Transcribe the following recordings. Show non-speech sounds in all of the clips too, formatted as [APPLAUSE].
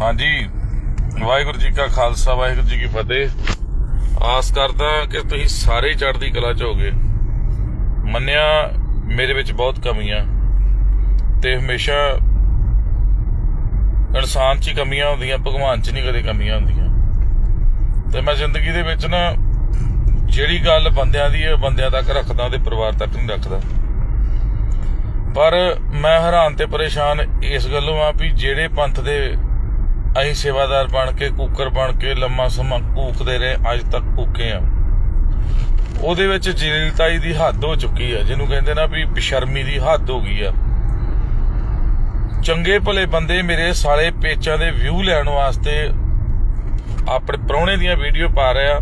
ਹਾਂਜੀ। ਵਾਹਿਗੁਰੂ ਜੀ ਕਾ ਖਾਲਸਾ, ਵਾਹਿਗੁਰੂ ਜੀ ਕੀ ਫਤਿਹ। ਆਸ ਕਰਦਾ ਕਿ ਤੁਸੀਂ ਸਾਰੇ ਚੜ੍ਹਦੀ ਕਲਾ ਚ ਹੋਗੇ। ਮੰਨਿਆ ਮੇਰੇ ਵਿੱਚ ਬਹੁਤ ਕਮੀਆਂ ਤੇ ਹਮੇਸ਼ਾ ਇਨਸਾਨ 'ਚ ਹੀ ਕਮੀਆਂ ਹੁੰਦੀਆਂ, ਭਗਵਾਨ 'ਚ ਨਹੀਂ ਕਦੇ ਕਮੀਆਂ ਹੁੰਦੀਆਂ। ਤੇ ਮੈਂ ਜ਼ਿੰਦਗੀ ਦੇ ਵਿੱਚ ਨਾ ਜਿਹੜੀ ਗੱਲ ਬੰਦਿਆਂ ਦੀ ਹੈ ਬੰਦਿਆਂ ਤੱਕ ਰੱਖਦਾ ਤੇ ਪਰਿਵਾਰ ਤੱਕ ਨਹੀਂ ਰੱਖਦਾ। ਪਰ ਮੈਂ ਹੈਰਾਨ ਤੇ ਪਰੇਸ਼ਾਨ ਇਸ ਗੱਲੋਂ ਆ ਵੀ ਜਿਹੜੇ ਪੰਥ ਦੇ ਅਸੀਂ ਸੇਵਾਦਾਰ ਬਣ ਕੇ, ਕੂਕਰ ਬਣ ਕੇ ਲੰਮਾ ਸਮਾਂ ਕੂਕਦੇ ਰਹੇ, ਅੱਜ ਤੱਕ ਕੂਕੇ ਆ ਉਹਦੇ ਵਿੱਚ ਜਲੀਲਤਾਈ ਦੀ ਹੱਦ ਹੋ ਚੁੱਕੀ ਆ ਜਿਹਨੂੰ ਕਹਿੰਦੇ ਨਾ ਵੀ ਬੇਸ਼ਰਮੀ ਦੀ ਹੱਦ ਹੋ ਗਈ ਆ ਚੰਗੇ ਭਲੇ ਬੰਦੇ ਮੇਰੇ ਸਾਲੇ ਪੇਚਾਂ ਦੇ ਵਿਊ ਲੈਣ ਵਾਸਤੇ ਆਪਣੇ ਪ੍ਰਾਹੁਣੇ ਦੀਆਂ ਵੀਡੀਓ ਪਾ ਰਿਹਾ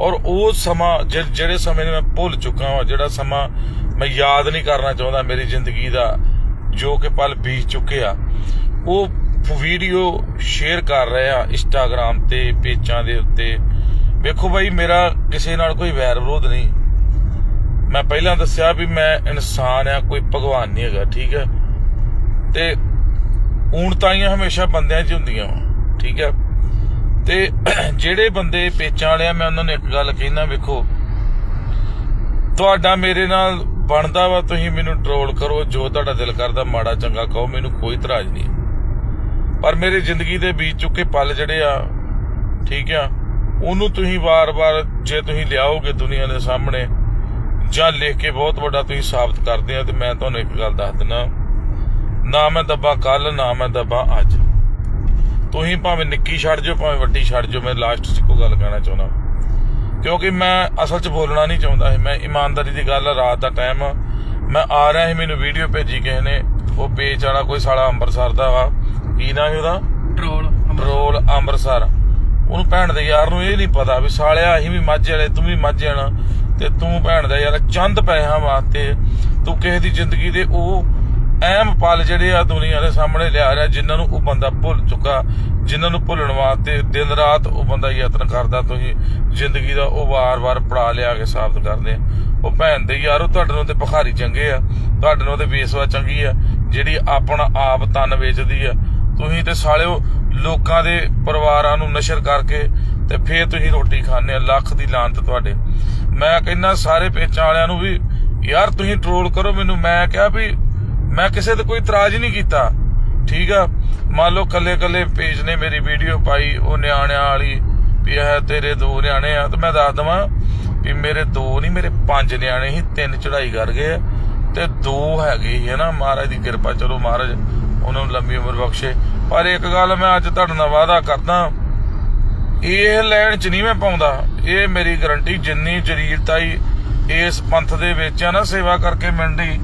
ਔਰ ਉਹ ਸਮਾਂ ਜਿਹੜੇ ਸਮੇਂ ਨੂੰ ਮੈਂ ਭੁੱਲ ਚੁੱਕਾ ਹਾਂ ਜਿਹੜਾ ਸਮਾਂ ਮੈਂ ਯਾਦ ਨਹੀਂ ਕਰਨਾ ਚਾਹੁੰਦਾ ਮੇਰੀ ਜ਼ਿੰਦਗੀ ਦਾ, ਜੋ ਕਿ ਪਲ ਬੀਤ ਚੁੱਕੇ ਆ, ਉਹ ਵੀਡੀਓ ਸ਼ੇਅਰ ਕਰ ਰਿਹਾ ਇੰਸਟਾਗ੍ਰam ਤੇ ਪੇਜਾਂ ਦੇ ਉੱਤੇ। ਵੇਖੋ ਭਾਈ ਮੇਰਾ ਕਿਸੇ ਨਾਲ ਕੋਈ ਵੈਰ ਵਿਰੋਧ ਨਹੀਂ। ਮੈਂ ਪਹਿਲਾਂ ਦੱਸਿਆ ਵੀ ਮੈਂ ਇਨਸਾਨ ਆ ਕੋਈ ਭਗਵਾਨ ਨਹੀਂ ਹੈਗਾ ਠੀਕ ਹੈ? ਤੇ ਊਣਤਾਈਆਂ ਹਮੇਸ਼ਾ ਬੰਦਿਆਂ 'ਚ ਹੁੰਦੀਆਂ ਵਾਂ, ਠੀਕ ਹੈ? ਤੇ [CLEARS THROAT] ਜਿਹੜੇ ਬੰਦੇ ਪੇਚਾਂ ਵਾਲੇ ਮੈਂ ਉਹਨਾਂ ਨੂੰ ਇੱਕ ਗੱਲ ਕਹਿਣਾ ਵੇਖੋ। ਤੁਹਾਡਾ ਮੇਰੇ ਨਾਲ ਬਣਦਾ ਵਾ ਤੁਸੀਂ ਮੈਨੂੰ ਟਰੋਲ ਕਰੋ ਜੋ ਤੁਹਾਡਾ ਦਿਲ ਕਰਦਾ ਮਾੜਾ ਚੰਗਾ ਕਹੋ ਮੈਨੂੰ ਕੋਈ ਇਤਰਾਜ਼ ਨਹੀਂ। ਪਰ ਮੇਰੇ ਜ਼ਿੰਦਗੀ ਦੇ ਬੀਤ ਚੁੱਕੇ ਪਲ ਜਿਹੜੇ ਆ, ਠੀਕ ਆ, ਉਹਨੂੰ ਤੁਸੀਂ ਵਾਰ-ਵਾਰ ਜੇ ਤੁਸੀਂ ਲਿਆਓਗੇ ਦੁਨੀਆ ਦੇ ਸਾਹਮਣੇ, ਜਾਂ ਲਿਖ ਕੇ ਬਹੁਤ ਵੱਡਾ ਤੁਸੀਂ ਸਾਬਤ ਕਰਦੇ ਆ, ਤੇ ਮੈਂ ਤੁਹਾਨੂੰ ਇੱਕ ਗੱਲ ਦੱਸ ਦਿੰਦਾ ਨਾ ਮੈਂ ਦੱਬਾ ਕੱਲ ਨਾ ਮੈਂ ਦੱਬਾ ਅੱਜ। ਤੁਸੀਂ ਭਾਵੇਂ ਨਿੱਕੀ ਛੱਡ ਜਾਓ, ਭਾਵੇਂ ਵੱਡੀ ਛੱਡ ਜਾਓ, ਮੈਂ ਲਾਸਟ 'ਚ ਇੱਕੋ ਗੱਲ ਕਹਿਣਾ ਚਾਹੁੰਦਾ। ਕਿਉਂਕਿ ਮੈਂ ਅਸਲ 'ਚ ਬੋਲਣਾ ਨਹੀਂ ਚਾਹੁੰਦਾ ਸੀ। ਮੈਂ ਇਮਾਨਦਾਰੀ ਦੀ ਗੱਲ ਰਾਤ ਦਾ ਟਾਈਮ ਮੈਂ ਆ ਰਿਹਾ ਸੀ, ਮੈਨੂੰ ਵੀਡੀਓ ਭੇਜੀ ਕਿਸੇ ਨੇ। ਉਹ ਪੇਚ ਵਾਲਾ ਕੋਈ ਸਾਲਾ ਅੰਮ੍ਰਿਤਸਰ ਦਾ ਵਾ। ਕੀ ਨਾਂ ਸੀ ਉਹਦਾ? Troll roll Amritsar. ਉਹਨੂੰ ਭੈਣ ਦੇ ਯਾਰ ਨੂੰ ਇਹ ਨਹੀਂ ਪਤਾ ਵੀ ਸਾਲਿਆ ਅਸੀਂ ਵੀ ਮਾਝੇ ਵਾਲੇ ਤੂੰ ਵੀ ਮਾਝੇ ਵਾਲਾ। ਤੇ ਤੂੰ ਭੈਣ ਦਾ ਯਾਰ ਚੰਦ ਪੈਸਿਆਂ ਵਾਸਤੇ ਤੂੰ ਕਿਸੇ ਦੀ ਜ਼ਿੰਦਗੀ ਦੇ ਉਹ ਅਹਿਮ ਪਲ ਜਿਹੜੇ ਆ ਦੁਨੀਆ ਦੇ ਸਾਹਮਣੇ ਲਿਆ ਰਿਹਾ ਜਿਨ੍ਹਾਂ ਨੂੰ ਉਹ ਬੰਦਾ ਭੁੱਲ ਚੁੱਕਾ ਜਿਨ੍ਹਾਂ ਨੂੰ ਭੁੱਲਣ ਵਾਸਤੇ ਦਿਨ ਰਾਤ ਉਹ ਬੰਦਾ ਯਤਨ ਕਰਦਾ ਤੁਸੀਂ ਜ਼ਿੰਦਗੀ ਦਾ ਉਹ ਵਾਰ-ਵਾਰ ਪੜਾ ਲਿਆ ਕੇ ਸਾਬਤ ਕਰਦੇ ਉਹ ਭੈਣ ਦੇ ਯਾਰ ਉਹ ਤੁਹਾਡੇ ਨੂੰ ਤੇ ਭਖਾਰੀ ਚੰਗੇ ਆ ਤੁਹਾਡੇ ਨੂੰ ਤੇ ਬੇਸਵਾ ਚੰਗੀ ਆ ਜਿਹੜੀ ਆਪਣਾ ਆਪ ਤਨ ਵੇਚਦੀ ਆ। ਤੁਸੀਂ ਤੇ ਸਾਲਿਓ ਲੋਕਾਂ ਦੇ ਪਰਿਵਾਰਾਂ ਨੂੰ ਨਸ਼ਰ ਕਰਕੇ ਤੇ ਫੇਰ ਤੁਸੀਂ ਰੋਟੀ ਖਾਣੇ ਲੱਖ ਦੀ ਲਾਨਤ ਤੁਹਾਡੇ। ਮੈਂ ਕਹਿੰਦਾ ਸਾਰੇ ਪੇਚਾਂ ਵਾਲਿਆਂ ਨੂੰ ਵੀ, ਯਾਰ ਤੁਸੀਂ ਟਰੋਲ ਕਰੋ ਮੈਨੂੰ। ਮੈਂ ਕਿਹਾ ਵੀ ਮੈਂ ਕਿਸੇ ਤੇ ਕੋਈ ਇਤਰਾਜ਼ ਨਹੀਂ ਕੀਤਾ। ਠੀਕ ਆ? ਮੰਨ ਲਓ ਕੱਲੇ ਕੱਲੇ ਪੇਜ ਨੇ ਮੇਰੀ ਵੀਡੀਓ ਪਾਈ, ਉਹ ਨਿਆਣਿਆਂ ਵਾਲੀ ਵੀ ਇਹ ਤੇਰੇ ਦੋ ਨਿਆਣੇ ਆ। ਤੇ ਮੈਂ ਦੱਸ ਦਵਾਂ ਵੀ ਮੇਰੇ ਦੋ ਨਹੀਂ, ਮੇਰੇ ਪੰਜ ਨਿਆਣੇ ਸੀ, ਤਿੰਨ ਚੜਾਈ ਕਰ ਗਏ ਤੇ ਦੋ ਹੈਗੇ ਸੀ ਹਨਾ, ਮਹਾਰਾਜ ਦੀ ਕਿਰਪਾ, ਚਲੋ ਮਹਾਰਾਜ। ਉਹਨਾਂ ਨੂੰ ਲੰਬੀ ਉਮਰ ਬਖਸ਼ੇ। ਪਰ ਇੱਕ ਗੱਲ ਮੈਂ ਅੱਜ ਤੁਹਾਡੇ ਨਾਲ ਵਾਅਦਾ ਕਰਦਾ। ਇਹ ਲੈਣ ਚ ਨਹੀਂ ਮੈਂ ਪਾਉਂਦਾ। ਇਹ ਮੇਰੀ ਗਰੰਟੀ ਜਿੰਨੀ ਜਰੀਰਤਾਈ ਇਸ ਪੰਥ ਦੇ ਵਿੱਚ ਆ ਨਾ ਸੇਵਾ ਕਰਕੇ ਮਿਲਦੀ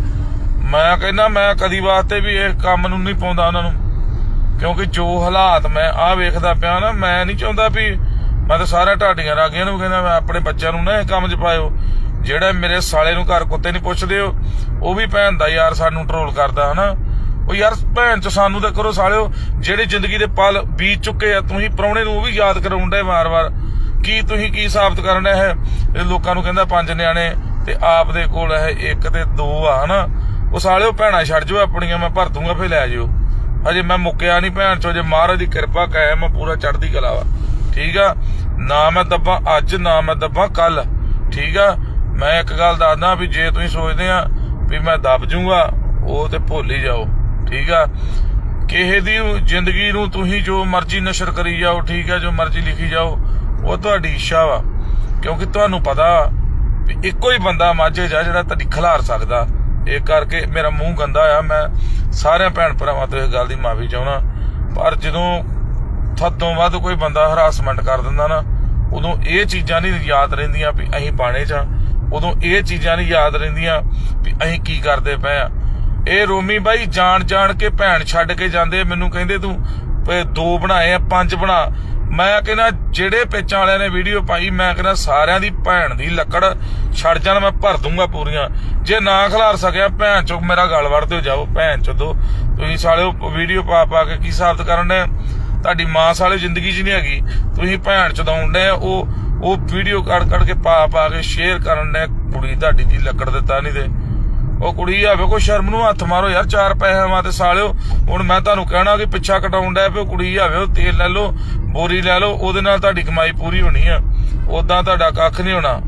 ਮੈਂ ਕਹਿੰਦਾ ਮੈਂ ਕਦੀ ਵਾਸਤੇ ਵੀ ਇਹ ਕੰਮ ਨੂੰ ਨਹੀਂ ਪਾਉਂਦਾ ਉਹਨਾਂ ਨੂੰ। ਕਿਉਂਕਿ ਜੋ ਹਾਲਾਤ ਮੈਂ ਆ ਵੇਖਦਾ ਪਿਆ ਨਾ, ਮੈਂ ਨਹੀਂ ਚਾਹੁੰਦਾ ਵੀ ਮੈਂ ਤਾਂ ਸਾਰਾ ਢਾਡੀਆਂ ਰਾਗੀਆਂ ਨੂੰ ਕਹਿੰਦਾ ਮੈਂ ਆਪਣੇ ਬੱਚਿਆਂ ਨੂੰ ਨਾ ਇਹ ਕੰਮ 'ਚ ਪਾਇਓ। ਜਿਹੜਾ ਮੇਰੇ ਸਾਲੇ ਨੂੰ ਘਰ ਕੁੱਤੇ ਨਹੀਂ ਪੁੱਛਦੇ ਹੋ ਉਹ ਵੀ ਭੈਣ ਦਾ ਯਾਰ ਸਾਨੂੰ ਟਰੋਲ ਕਰਦਾ, ਹਨਾ। ਉਹ ਯਾਰ ਭੈਣ ਚ ਸਾਨੂੰ ਤਾਂ ਕਰੋ ਸਾਲਿਓ, ਜਿਹੜੇ ਜ਼ਿੰਦਗੀ ਦੇ ਪਲ ਬੀਤ ਚੁੱਕੇ ਆ, ਤੁਸੀਂ ਪ੍ਰਾਹੁਣੇ ਨੂੰ ਉਹ ਵੀ ਯਾਦ ਕਰਾਉਂਦੇ ਵਾਰ-ਵਾਰ। ਕੀ ਤੁਸੀਂ ਕੀ ਸਾਬਤ ਕਰਨ ਹੈ ਲੋਕਾਂ ਨੂੰ ਕਹਿੰਦਾ ਪੰਜ ਨਿਆਣੇ ਤੇ ਆਪ ਦੇ ਕੋਲ ਇਹ ਇੱਕ ਤੇ ਦੋ ਆ, ਹਨਾ? ਉਹ ਸਾਲਿਓ ਭੈਣਾ ਛੱਡ ਜਾਓ ਆਪਣੀਆਂ, ਮੈਂ ਭਰ ਦੂੰਗਾ ਫੇ ਲੈ ਜਿਓ ਹਜੇ ਮੈਂ ਮੁੱਕਿਆ ਨਹੀਂ ਭੈਣ ਚੋ ਜੇ ਮਹਾਰਾਜ ਦੀ ਕਿਰਪਾ ਕਾਇਮ ਆ, ਪੂਰਾ ਚੜ੍ਹਦੀ ਕਲਾ ਵਾ। ਠੀਕ ਆ? ਨਾ ਮੈਂ ਦੱਬਾਂ ਅੱਜ, ਨਾ ਮੈਂ ਦੱਬਾਂ ਕੱਲ। ਠੀਕ ਆ? ਮੈਂ ਇੱਕ ਗੱਲ ਦੱਸਦਾ ਵੀ ਜੇ ਤੁਸੀਂ ਸੋਚਦੇ ਆ ਵੀ ਮੈਂ ਦੱਬ ਜੂਗਾ, ਉਹ ਤੇ ਭੁੱਲ ਹੀ ਜਾਓ। ਠੀਕ ਆ? ਕਿਸੇ ਦੀ ਜ਼ਿੰਦਗੀ ਨੂੰ ਤੁਸੀਂ ਜੋ ਮਰਜ਼ੀ ਨਸ਼ਰ ਕਰੀ ਜਾਓ, ਠੀਕ ਆ? ਜੋ ਮਰਜ਼ੀ ਲਿਖੀ ਜਾਓ, ਉਹ ਤੁਹਾਡੀ ਇੱਛਾ ਵਾ। ਕਿਉਂਕਿ ਤੁਹਾਨੂੰ ਪਤਾ ਵੀ ਇੱਕੋ ਹੀ ਬੰਦਾ ਮਾਝੇ ਜਾ ਜਿਹੜਾ ਤੁਹਾਡੀ ਖਿਲਾਰ ਸਕਦਾ। ਇਹ ਕਰਕੇ ਮੇਰਾ ਮੂੰਹ ਗੰਦਾ ਆ। ਮੈਂ ਸਾਰਿਆਂ ਭੈਣ ਭਰਾਵਾਂ ਤੋਂ ਇਹ ਗੱਲ ਦੀ ਮਾਫੀ ਚਾਹੁੰਦਾ। ਪਰ ਜਦੋਂ ਥੱਦੋਂ ਵੱਧ ਕੋਈ ਬੰਦਾ ਹਰਾਸਮੈਂਟ ਕਰ ਦਿੰਦਾ ਨਾ, ਉਦੋਂ ਇਹ ਚੀਜ਼ਾਂ ਨਹੀਂ ਯਾਦ ਰਹਿੰਦੀਆਂ ਵੀ ਅਸੀਂ ਬਾਣੇ 'ਚ ਆ। ਉਦੋਂ ਇਹ ਚੀਜ਼ਾਂ ਨਹੀਂ ਯਾਦ ਰਹਿੰਦੀਆਂ ਵੀ ਅਸੀਂ ਕੀ ਕਰਦੇ ਪਏ ਆ। ਇਹ ਰੋਮੀ ਬਾਈ ਜਾਣ ਜਾਣ ਕੇ ਭੈਣ ਛੱਡ ਕੇ ਜਾਂਦੇ ਮੈਨੂੰ ਕਹਿੰਦੇ ਤੂੰ ਦੋ ਬਣਾਏ ਆ, ਪੰਜ ਬਣਾ। ਮੈਂ ਕਹਿੰਦਾ, ਜਿਹੜੇ ਪੇਚਾਂ ਵਾਲਿਆਂ ਨੇ ਵੀਡੀਓ ਪਾਈ, ਮੈਂ ਕਹਿੰਦਾ ਸਾਰਿਆਂ ਦੀ ਭੈਣ ਦੀ ਲੱਕੜ ਛੱਡ ਜਾਣ, ਮੈਂ ਭਰ ਦੂੰਗਾ ਪੂਰੀਆਂ। ਜੇ ਨਾ ਖਿਲਾਰ ਸਕਿਆ, ਭੈਣ ਚੋਂ ਮੇਰਾ ਗਲ ਵੜ ਦਿਓ, ਜਾਓ, ਭੈਣ ਚੋਦੋ ਤੁਸੀਂ ਸਾਲਿਓ, ਵੀਡੀਓ ਪਾ ਪਾ ਕੇ ਕੀ ਸਾਬਤ ਕਰਨ ਦੇ ਤੁਹਾਡੀ ਮਾਂ ਸਾਲੇ ਜ਼ਿੰਦਗੀ 'ਚ ਨਹੀਂ ਹੈਗੀ। ਤੁਸੀਂ ਭੈਣ ਚੋਦਾਉਣ ਦੇ ਉਹ ਉਹ ਵੀਡੀਓ ਕੱਢ ਕੱਢ ਕੇ ਪਾ ਪਾ ਕੇ ਸ਼ੇਅਰ ਕਰਨ ਦੇ ਕੁੜੀ ਤੁਹਾਡੀ ਦੀ ਲੱਕੜ ਦਿੱਤਾ ਨਹੀਂ ਤੇ। ਉਹ ਕੁੜੀ ਆਵੇ ਕੋਈ ਸ਼ਰਮ ਨੂੰ ਹੱਥ ਮਾਰੋ ਯਾਰ, ਚਾਰ ਪੈਸੇ ਵਾਂ ਸਾਲਿਓ। ਹੁਣ ਮੈਂ ਤੁਹਾਨੂੰ ਕਹਿਣਾ ਕਿ ਪਿੱਛਾ ਕਟਾਉਣ ਡਿਆ ਪਿਓ, ਕੁੜੀ ਆਵੇ ਉਹ ਤੇਲ ਲੈ ਲਓ, ਬੋਰੀ ਲੈ ਲਓ, ਉਹਦੇ ਨਾਲ ਤੁਹਾਡੀ ਕਮਾਈ ਪੂਰੀ ਹੋਣੀ ਆ। ਉਦਾਂ ਤੁਹਾਡਾ ਕੱਖ ਨਹੀਂ ਹੋਣਾ।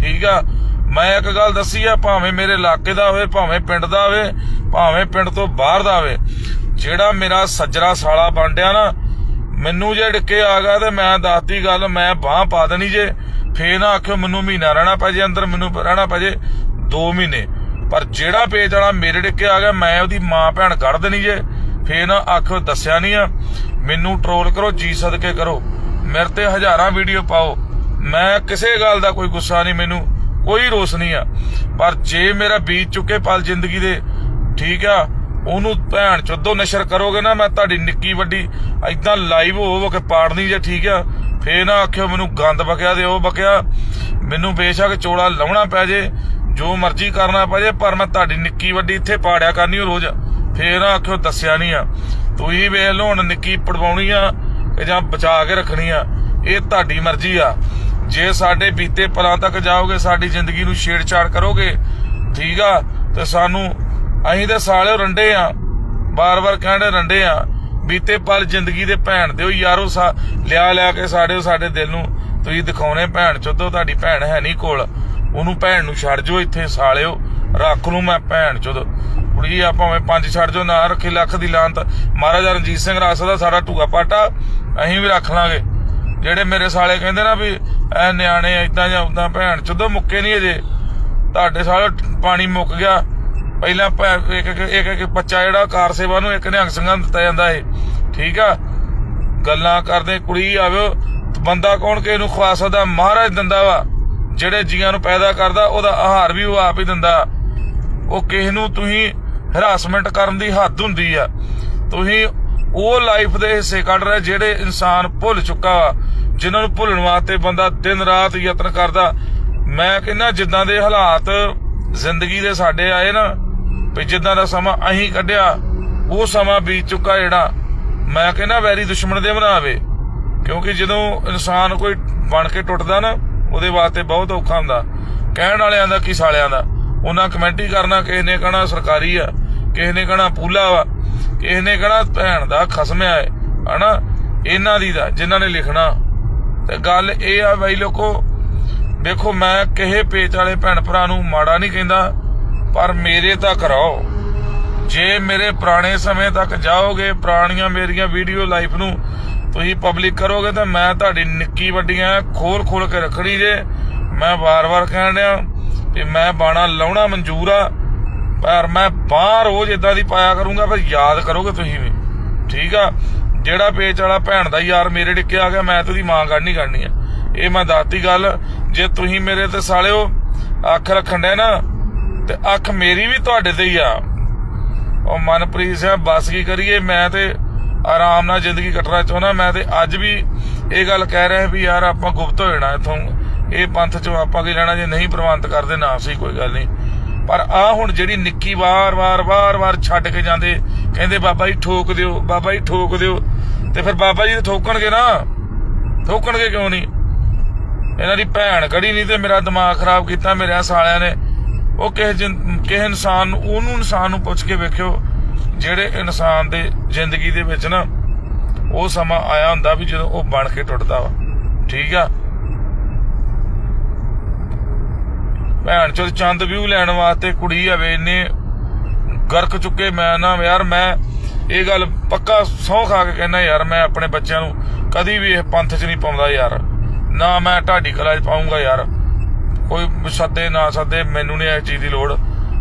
ਠੀਕ ਆ? ਮੈਂ ਇੱਕ ਗੱਲ ਦੱਸੀ ਆ, ਭਾਵੇਂ ਮੇਰੇ ਇਲਾਕੇ ਦਾ ਹੋਵੇ, ਭਾਵੇਂ ਪਿੰਡ ਦਾ ਹੋਵੇ, ਭਾਵੇਂ ਪਿੰਡ ਤੋਂ ਬਾਹਰ ਦਾ ਹੋਵੇ, ਜਿਹੜਾ ਮੇਰਾ ਸੱਜਰਾ ਸਾਲਾ ਬਣਿਆ ਨਾ, ਮੈਨੂੰ ਜੇ ਡਿੱਕੇ ਆ ਗਿਆ ਤੇ ਮੈਂ ਦੱਸਦੀ ਗੱਲ, ਮੈਂ ਬਾਹ ਪਾ ਦੇਣੀ ਜੇ। ਫੇਰ ਨਾ ਆਖਿਓ, ਮੈਨੂੰ ਮਹੀਨਾ ਰਹਿਣਾ ਪੈ ਜੇ, ਅੰਦਰ ਮੈਨੂੰ ਰਹਿਣਾ ਪੈ ਜੇ 2 ਮਹੀਨੇ। ਪਰ ਜਿਹੜਾ ਪੇਜ ਵਾਲਾ ਮੇਰੇ ਡਿੱਕੇ ਆ ਗਿਆ, ਮੈਂ ਉਹਦੀ ਮਾਂ ਭੈਣ ਕੱਢ ਦੇਣੀ ਜੇ। ਫੇਰ ਨਾ ਆਖਿਓ ਦੱਸਿਆ ਨਹੀਂ ਆ। ਮੈਨੂੰ ਟਰੋਲ ਕਰੋ, ਜੀ ਸਦਕੇ ਕਰੋ। ਮੇਰੇ ਤੇ ਹਜ਼ਾਰਾਂ ਵੀਡੀਓ ਪਾਓ। ਮੈਂ ਕਿਸੇ ਗੱਲ ਦਾ ਕੋਈ ਗੁੱਸਾ ਨਹੀਂ ਮੈਨੂੰ ਕੋਈ ਰੋਸ ਨਹੀਂ ਆ। ਪਰ ਜੇ ਮੇਰਾ ਬੀਤ ਚੁੱਕੇ ਪਲ ਜ਼ਿੰਦਗੀ ਦੇ, ਠੀਕ ਆ, ਉਹਨੂੰ ਭੈਣ ਚੋਦੋ ਨਸ਼ਰ ਕਰੋਗੇ ਨਾ, ਮੈਂ ਤੁਹਾਡੀ ਨਿੱਕੀ ਵੱਡੀ ਐਦਾਂ ਲਾਈਵ ਹੋ ਹੋ ਕੇ ਪਾੜਨੀ ਜੇ, ਠੀਕ ਆ। ਫੇਰ ਨਾ ਆਖਿਓ, ਮੈਨੂੰ ਗੰਦ ਬਕਿਆ ਦੇ, ਉਹ ਬਕਿਆ। ਮੈਨੂੰ ਬੇਸ਼ੱਕ ਚੋਲਾ ਲਾਉਣਾ ਪੈ ਜੇ। ਜੋ ਮਰਜ਼ੀ ਕਰਨਾ ਪੈ ਜੇ, ਪਰ ਮੈਂ ਤੁਹਾਡੀ ਨਿੱਕੀ ਵੱਡੀ ਇੱਥੇ ਪਾੜਿਆ ਕਰਨੀ ਓ ਰੋਜ਼। ਫੇਰ ਆਖਿਓ ਦੱਸਿਆ ਨਹੀਂ ਆ। ਤੁਸੀਂ ਵੇਖ ਲਓ ਹੁਣ ਨਿੱਕੀ ਪੜਵਾਉਣੀ ਆ ਜਾਂ ਬਚਾ ਕੇ ਰੱਖਣੀ ਆ। ਇਹ ਤੁਹਾਡੀ ਮਰਜ਼ੀ ਆ। ਜੇ ਸਾਡੇ ਬੀਤੇ ਪਲਾਂ ਤੱਕ ਜਾਓਗੇ, ਸਾਡੀ ਜ਼ਿੰਦਗੀ ਨੂੰ ਛੇੜਛਾੜ ਕਰੋਗੇ, ਠੀਕ ਆ? ਤੇ ਸਾਨੂੰ ਅਸੀਂ ਤੇ ਸਾਲਿਓ ਰੰਡੇ ਆ। ਬਾਰ-ਬਾਰ ਕਹਿੰਦੇ ਰੰਡੇ ਆ। ਬੀਤੇ ਪਲ ਜ਼ਿੰਦਗੀ ਦੇ ਭੈਣ ਦਿਓ, ਯਾਰੋ ਸਾ ਲਿਆ ਲਿਆ ਕੇ ਸਾਡੇ ਸਾਡੇ ਦਿਲ ਨੂੰ। ਤੁਸੀਂ ਦਿਖਾਉਣੇ ਭੈਣ ਚੋਦੋ ਤੁਹਾਡੀ ਭੈਣ ਹੈ ਨਹੀਂ ਕੋਲ। ਉਹਨੂੰ ਭੈਣ ਨੂੰ ਛੱਡ ਜੋ ਇੱਥੇ ਸਾਲਿਓ, ਰੱਖ ਲੂ ਮੈਂ ਭੈਣ ਚੋਦ। ਕੁੜੀ ਆ ਭਾਵੇਂ ਪੰਜ ਛੱਡ ਜੋ ਨਾ ਰੱਖੀ ਲੱਖ ਦੀ ਲਾਂਤ ਮਹਾਰਾਜਾ ਰਣਜੀਤ ਸਿੰਘ ਰਾਸਾ ਦਾ ਸਾਡਾ ਟੂਆ ਪਾਟਾ, ਅਸੀਂ ਵੀ ਰੱਖ ਲਾਂਗੇ। ਜਿਹੜੇ ਮੇਰੇ ਸਾਲੇ ਕਹਿੰਦੇ ਨਾ ਵੀ, ਐ ਨਿਆਣੇ ਇਦਾਂ ਜਾਂ ਉਦਾਂ ਭੈਣ ਚੋਦੋ, ਮੁੱਕੇ ਨਹੀਂ ਅਜੇ। ਤੁਹਾਡੇ ਸਾਲੇ ਪਾਣੀ ਮੁੱਕ ਗਿਆ। ਪਹਿਲਾਂ ਇੱਕ ਇੱਕ ਇੱਕ ਬੱਚਾ ਜਿਹੜਾ, ਕਾਰ ਸੇਵਾ ਨੂੰ ਇੱਕ ਨਿਹੰਗ ਸਿੰਘਾਂ ਦਿੱਤਾ ਜਾਂਦਾ ਏ। ਠੀਕ ਆ? ਗੱਲਾਂ ਕਰਦੇ, ਕੁੜੀ ਆਵੇ ਬੰਦਾ ਕੌਣ ਕਿ ਇਹਨੂੰ ਖਵਾ ਸਕਦਾ? ਮਹਾਰਾਜ ਦਿੰਦਾ ਵਾ। ਜਿਹੜੇ ਜੀਆਂ ਨੂੰ ਪੈਦਾ ਕਰਦਾ, ਉਹਦਾ ਆਹਾਰ ਵੀ ਉਹ ਆਪ ਹੀ ਦਿੰਦਾ। ਉਹ ਕਿਸੇ ਨੂੰ ਤੁਸੀਂ ਹਰਾਸਮੈਂਟ ਕਰਨ ਦੀ ਹੱਦ ਹੁੰਦੀ ਆ। ਤੁਸੀਂ ਉਹ ਲਾਈਫ ਦੇ ਹਿੱਸੇ ਕੱਢ ਰਹੇ ਜਿਹੜੇ ਇਨਸਾਨ ਭੁੱਲ ਚੁੱਕਾ ਵਾ, ਜਿਨ੍ਹਾਂ ਨੂੰ ਭੁੱਲਣ ਵਾਸਤੇ ਬੰਦਾ ਦਿਨ ਰਾਤ ਯਤਨ ਕਰਦਾ। ਮੈਂ ਕਹਿੰਦਾ, ਜਿੱਦਾਂ ਦੇ ਹਾਲਾਤ ਜ਼ਿੰਦਗੀ ਦੇ ਸਾਡੇ ਆਏ ਨਾ, ਵੀ ਜਿੱਦਾਂ ਦਾ ਸਮਾਂ ਅਸੀਂ ਕੱਢਿਆ, ਉਹ ਸਮਾਂ ਬੀਤ ਚੁੱਕਾ ਜਿਹੜਾ। ਮੈਂ ਕਹਿੰਦਾ, ਵੈਰੀ ਦੁਸ਼ਮਣ ਦੇ ਬਣਾਵੇ। ਕਿਉਂਕਿ ਜਦੋਂ ਇਨਸਾਨ ਕੋਈ ਬਣ ਕੇ ਟੁੱਟਦਾ ਨਾ ਉਹਦੇ ਵਾਸਤੇ ਬਹੁਤ ਔਖਾ ਹੁੰਦਾ। ਕਹਿਣ ਵਾਲਿਆਂ ਦਾ ਕੀ ਸਾਲਿਆਂ ਦਾ? ਉਹਨਾਂ ਕਮੈਂਟੀ ਕਰਨਾ, ਕਿਸੇ ਨੇ ਕਹਣਾ ਸਰਕਾਰੀ ਆ, ਕਿਸੇ ਨੇ ਕਹਣਾ ਪੂਲਾ ਵਾ, ਕਿਸੇ ਨੇ ਕਹਣਾ ਭੈਣ ਦਾ ਖਸਮਿਆ ਹੈ ਹਨਾ? ਇਹਨਾਂ ਦੀ ਦਾ, ਜਿਨ੍ਹਾਂ ਨੇ ਲਿਖਣਾ। ਤੇ ਗੱਲ ਇਹ ਆ ਬਾਈ ਲੋਕੋ ਵੇਖੋ ਮੈਂ ਕਿਸੇ ਪੇਚ ਵਾਲੇ ਭੈਣ ਭਰਾ ਨੂੰ ਮਾੜਾ ਨਹੀਂ ਕਹਿੰਦਾ, ਪਰ ਮੇਰੇ ਤੱਕ ਰਹੋ ਜੇ ਮੇਰੇ ਪੁਰਾਣੇ ਸਮੇਂ ਤੱਕ ਜਾਓਗੇ, ਪੁਰਾਣੀਆਂ ਮੇਰੀਆਂ ਵੀਡੀਓ ਲਾਈਫ ਨੂੰ ਤੁਸੀਂ ਪਬਲਿਕ ਕਰੋਗੇ ਤਾਂ ਮੈਂ ਤੁਹਾਡੀ ਨਿੱਕੀ ਵੱਡੀਆਂ ਖੋਲ ਖੋਲ ਕੇ ਰੱਖਣੀ ਜੇ। ਮੈਂ ਵਾਰ-ਵਾਰ ਕਹਿਣ ਡਿਆ ਕਿ ਮੈਂ ਬਾਣਾ ਲਾਉਣਾ ਮਨਜ਼ੂਰ ਆ, ਪਰ ਮੈਂ ਬਾਹਰ ਰੋਜ਼ ਇਦਾਂ ਦੀ ਪਾਇਆ ਕਰੂੰਗਾ, ਫਿਰ ਯਾਦ ਕਰੋਗੇ ਤੁਸੀਂ ਵੀ। ਠੀਕ ਆ? ਜਿਹੜਾ ਪੇਚ ਵਾਲਾ ਭੈਣ ਦਾ ਯਾਰ ਮੇਰੇ ਡਿੱਕੇ ਆ ਗਿਆ, ਮੈਂ ਤੇ ਉਹਦੀ ਮਾਂ ਕੱਢਣੀ ਕਰਨੀ ਆ। ਇਹ ਮੈਂ ਦੱਸਤੀ ਗੱਲ, ਜੇ ਤੁਸੀਂ ਮੇਰੇ ਤੇ ਸਾਲਿਓ ਅੱਖ ਰੱਖਣ ਦੇ ਨਾ, ਤੇ ਅੱਖ ਮੇਰੀ ਵੀ ਤੁਹਾਡੇ ਤੇ ਹੀ ਆ। ਉਹ ਮਨਪ੍ਰੀਤ ਸਿੰਘ, ਬਸ ਕੀ ਕਰੀਏ, ਮੈਂ ਤੇ ਆਰਾਮ ਨਾਲ ਜ਼ਿੰਦਗੀ ਕੱਟਣਾ ਚਾਹੁੰਦਾ। ਮੈਂ ਤੇ ਅੱਜ ਵੀ ਇਹ ਗੱਲ ਕਹਿ ਰਿਹਾ ਵੀ ਯਾਰ ਆਪਾਂ ਗੁਪਤ ਹੋ ਜਾਣਾ ਇਥੋਂ। ਇਹ ਪੰਥ ਚੋਂ ਆਪਾਂ ਕੀ ਲੈਣਾ, ਜੇ ਨਹੀਂ ਪ੍ਰਬੰਧ ਕਰਦੇ ਨਾ ਸਹੀ ਕੋਈ ਗੱਲ ਨਹੀਂ। ਪਰ ਆ ਹੁਣ ਜਿਹੜੀ ਨਿੱਕੀ ਵਾਰ ਵਾਰ ਵਾਰ ਵਾਰ ਛੱਡ ਕੇ ਜਾਂਦੇ, ਕਹਿੰਦੇ ਬਾਬਾ ਜੀ ਠੋਕ ਦਿਓ, ਬਾਬਾ ਜੀ ਠੋਕ ਦਿਓ। ਤੇ ਫਿਰ ਬਾਬਾ ਜੀ ਤੇ ਠੋਕਣਗੇ ਨਾ। ਠੋਕਣਗੇ ਕਿਉਂ ਨਹੀਂ? ਇਹਨਾਂ ਦੀ ਭੈਣ ਕੜੀ ਨਹੀਂ ਤੇ ਮੇਰਾ ਦਿਮਾਗ ਖਰਾਬ ਕੀਤਾ, ਮੇਰੇ ਸਾਲਿਆਂ ਨੇ। ਉਹ ਕਿਸੇ ਕਿਸੇ ਇਨਸਾਨ ਨੂੰ, ਉਹਨੂੰ ਇਨਸਾਨ ਨੂੰ ਪੁੱਛ ਕੇ ਵੇਖਿਓ। ਜਿਹੜੇ ਇਨਸਾਨ ਦੇ ਜ਼ਿੰਦਗੀ ਦੇ ਵਿੱਚ ਨਾ, ਉਹ ਸਮਾਂ ਆਇਆ ਹੁੰਦਾ ਵੀ ਜਦੋਂ ਉਹ ਬਣ ਕੇ ਟੁੱਟਦਾ ਵਾ। ਠੀਕ ਆ? ਭੈਣ ਚੋਦ, ਚੰਦ ਵਿਊ ਲੈਣ ਵਾਸਤੇ ਕੁੜੀ ਆਵੇ ਇੰਨੇ ਗਰਕ ਚੁੱਕੇ ਮੈਂ ਨਾ, ਯਾਰ ਮੈਂ ਇਹ ਗੱਲ ਪੱਕਾ ਸਹੁੰ ਖਾ ਕੇ ਕਹਿੰਦਾ ਯਾਰ, ਮੈਂ ਆਪਣੇ ਬੱਚਿਆਂ ਨੂੰ ਕਦੀ ਵੀ ਇਹ ਪੰਥ 'ਚ ਨਹੀਂ ਪਾਉਂਦਾ ਯਾਰ। ਨਾ ਮੈਂ ਢਾਡੀ ਕਲਾ 'ਚ ਪਾਉਂਗਾ ਯਾਰ। ਕੋਈ ਸੱਦੇ ਨਾ ਸੱਦੇ, ਮੈਨੂੰ ਨਹੀਂ ਇਹ ਚੀਜ਼ ਦੀ ਲੋੜ।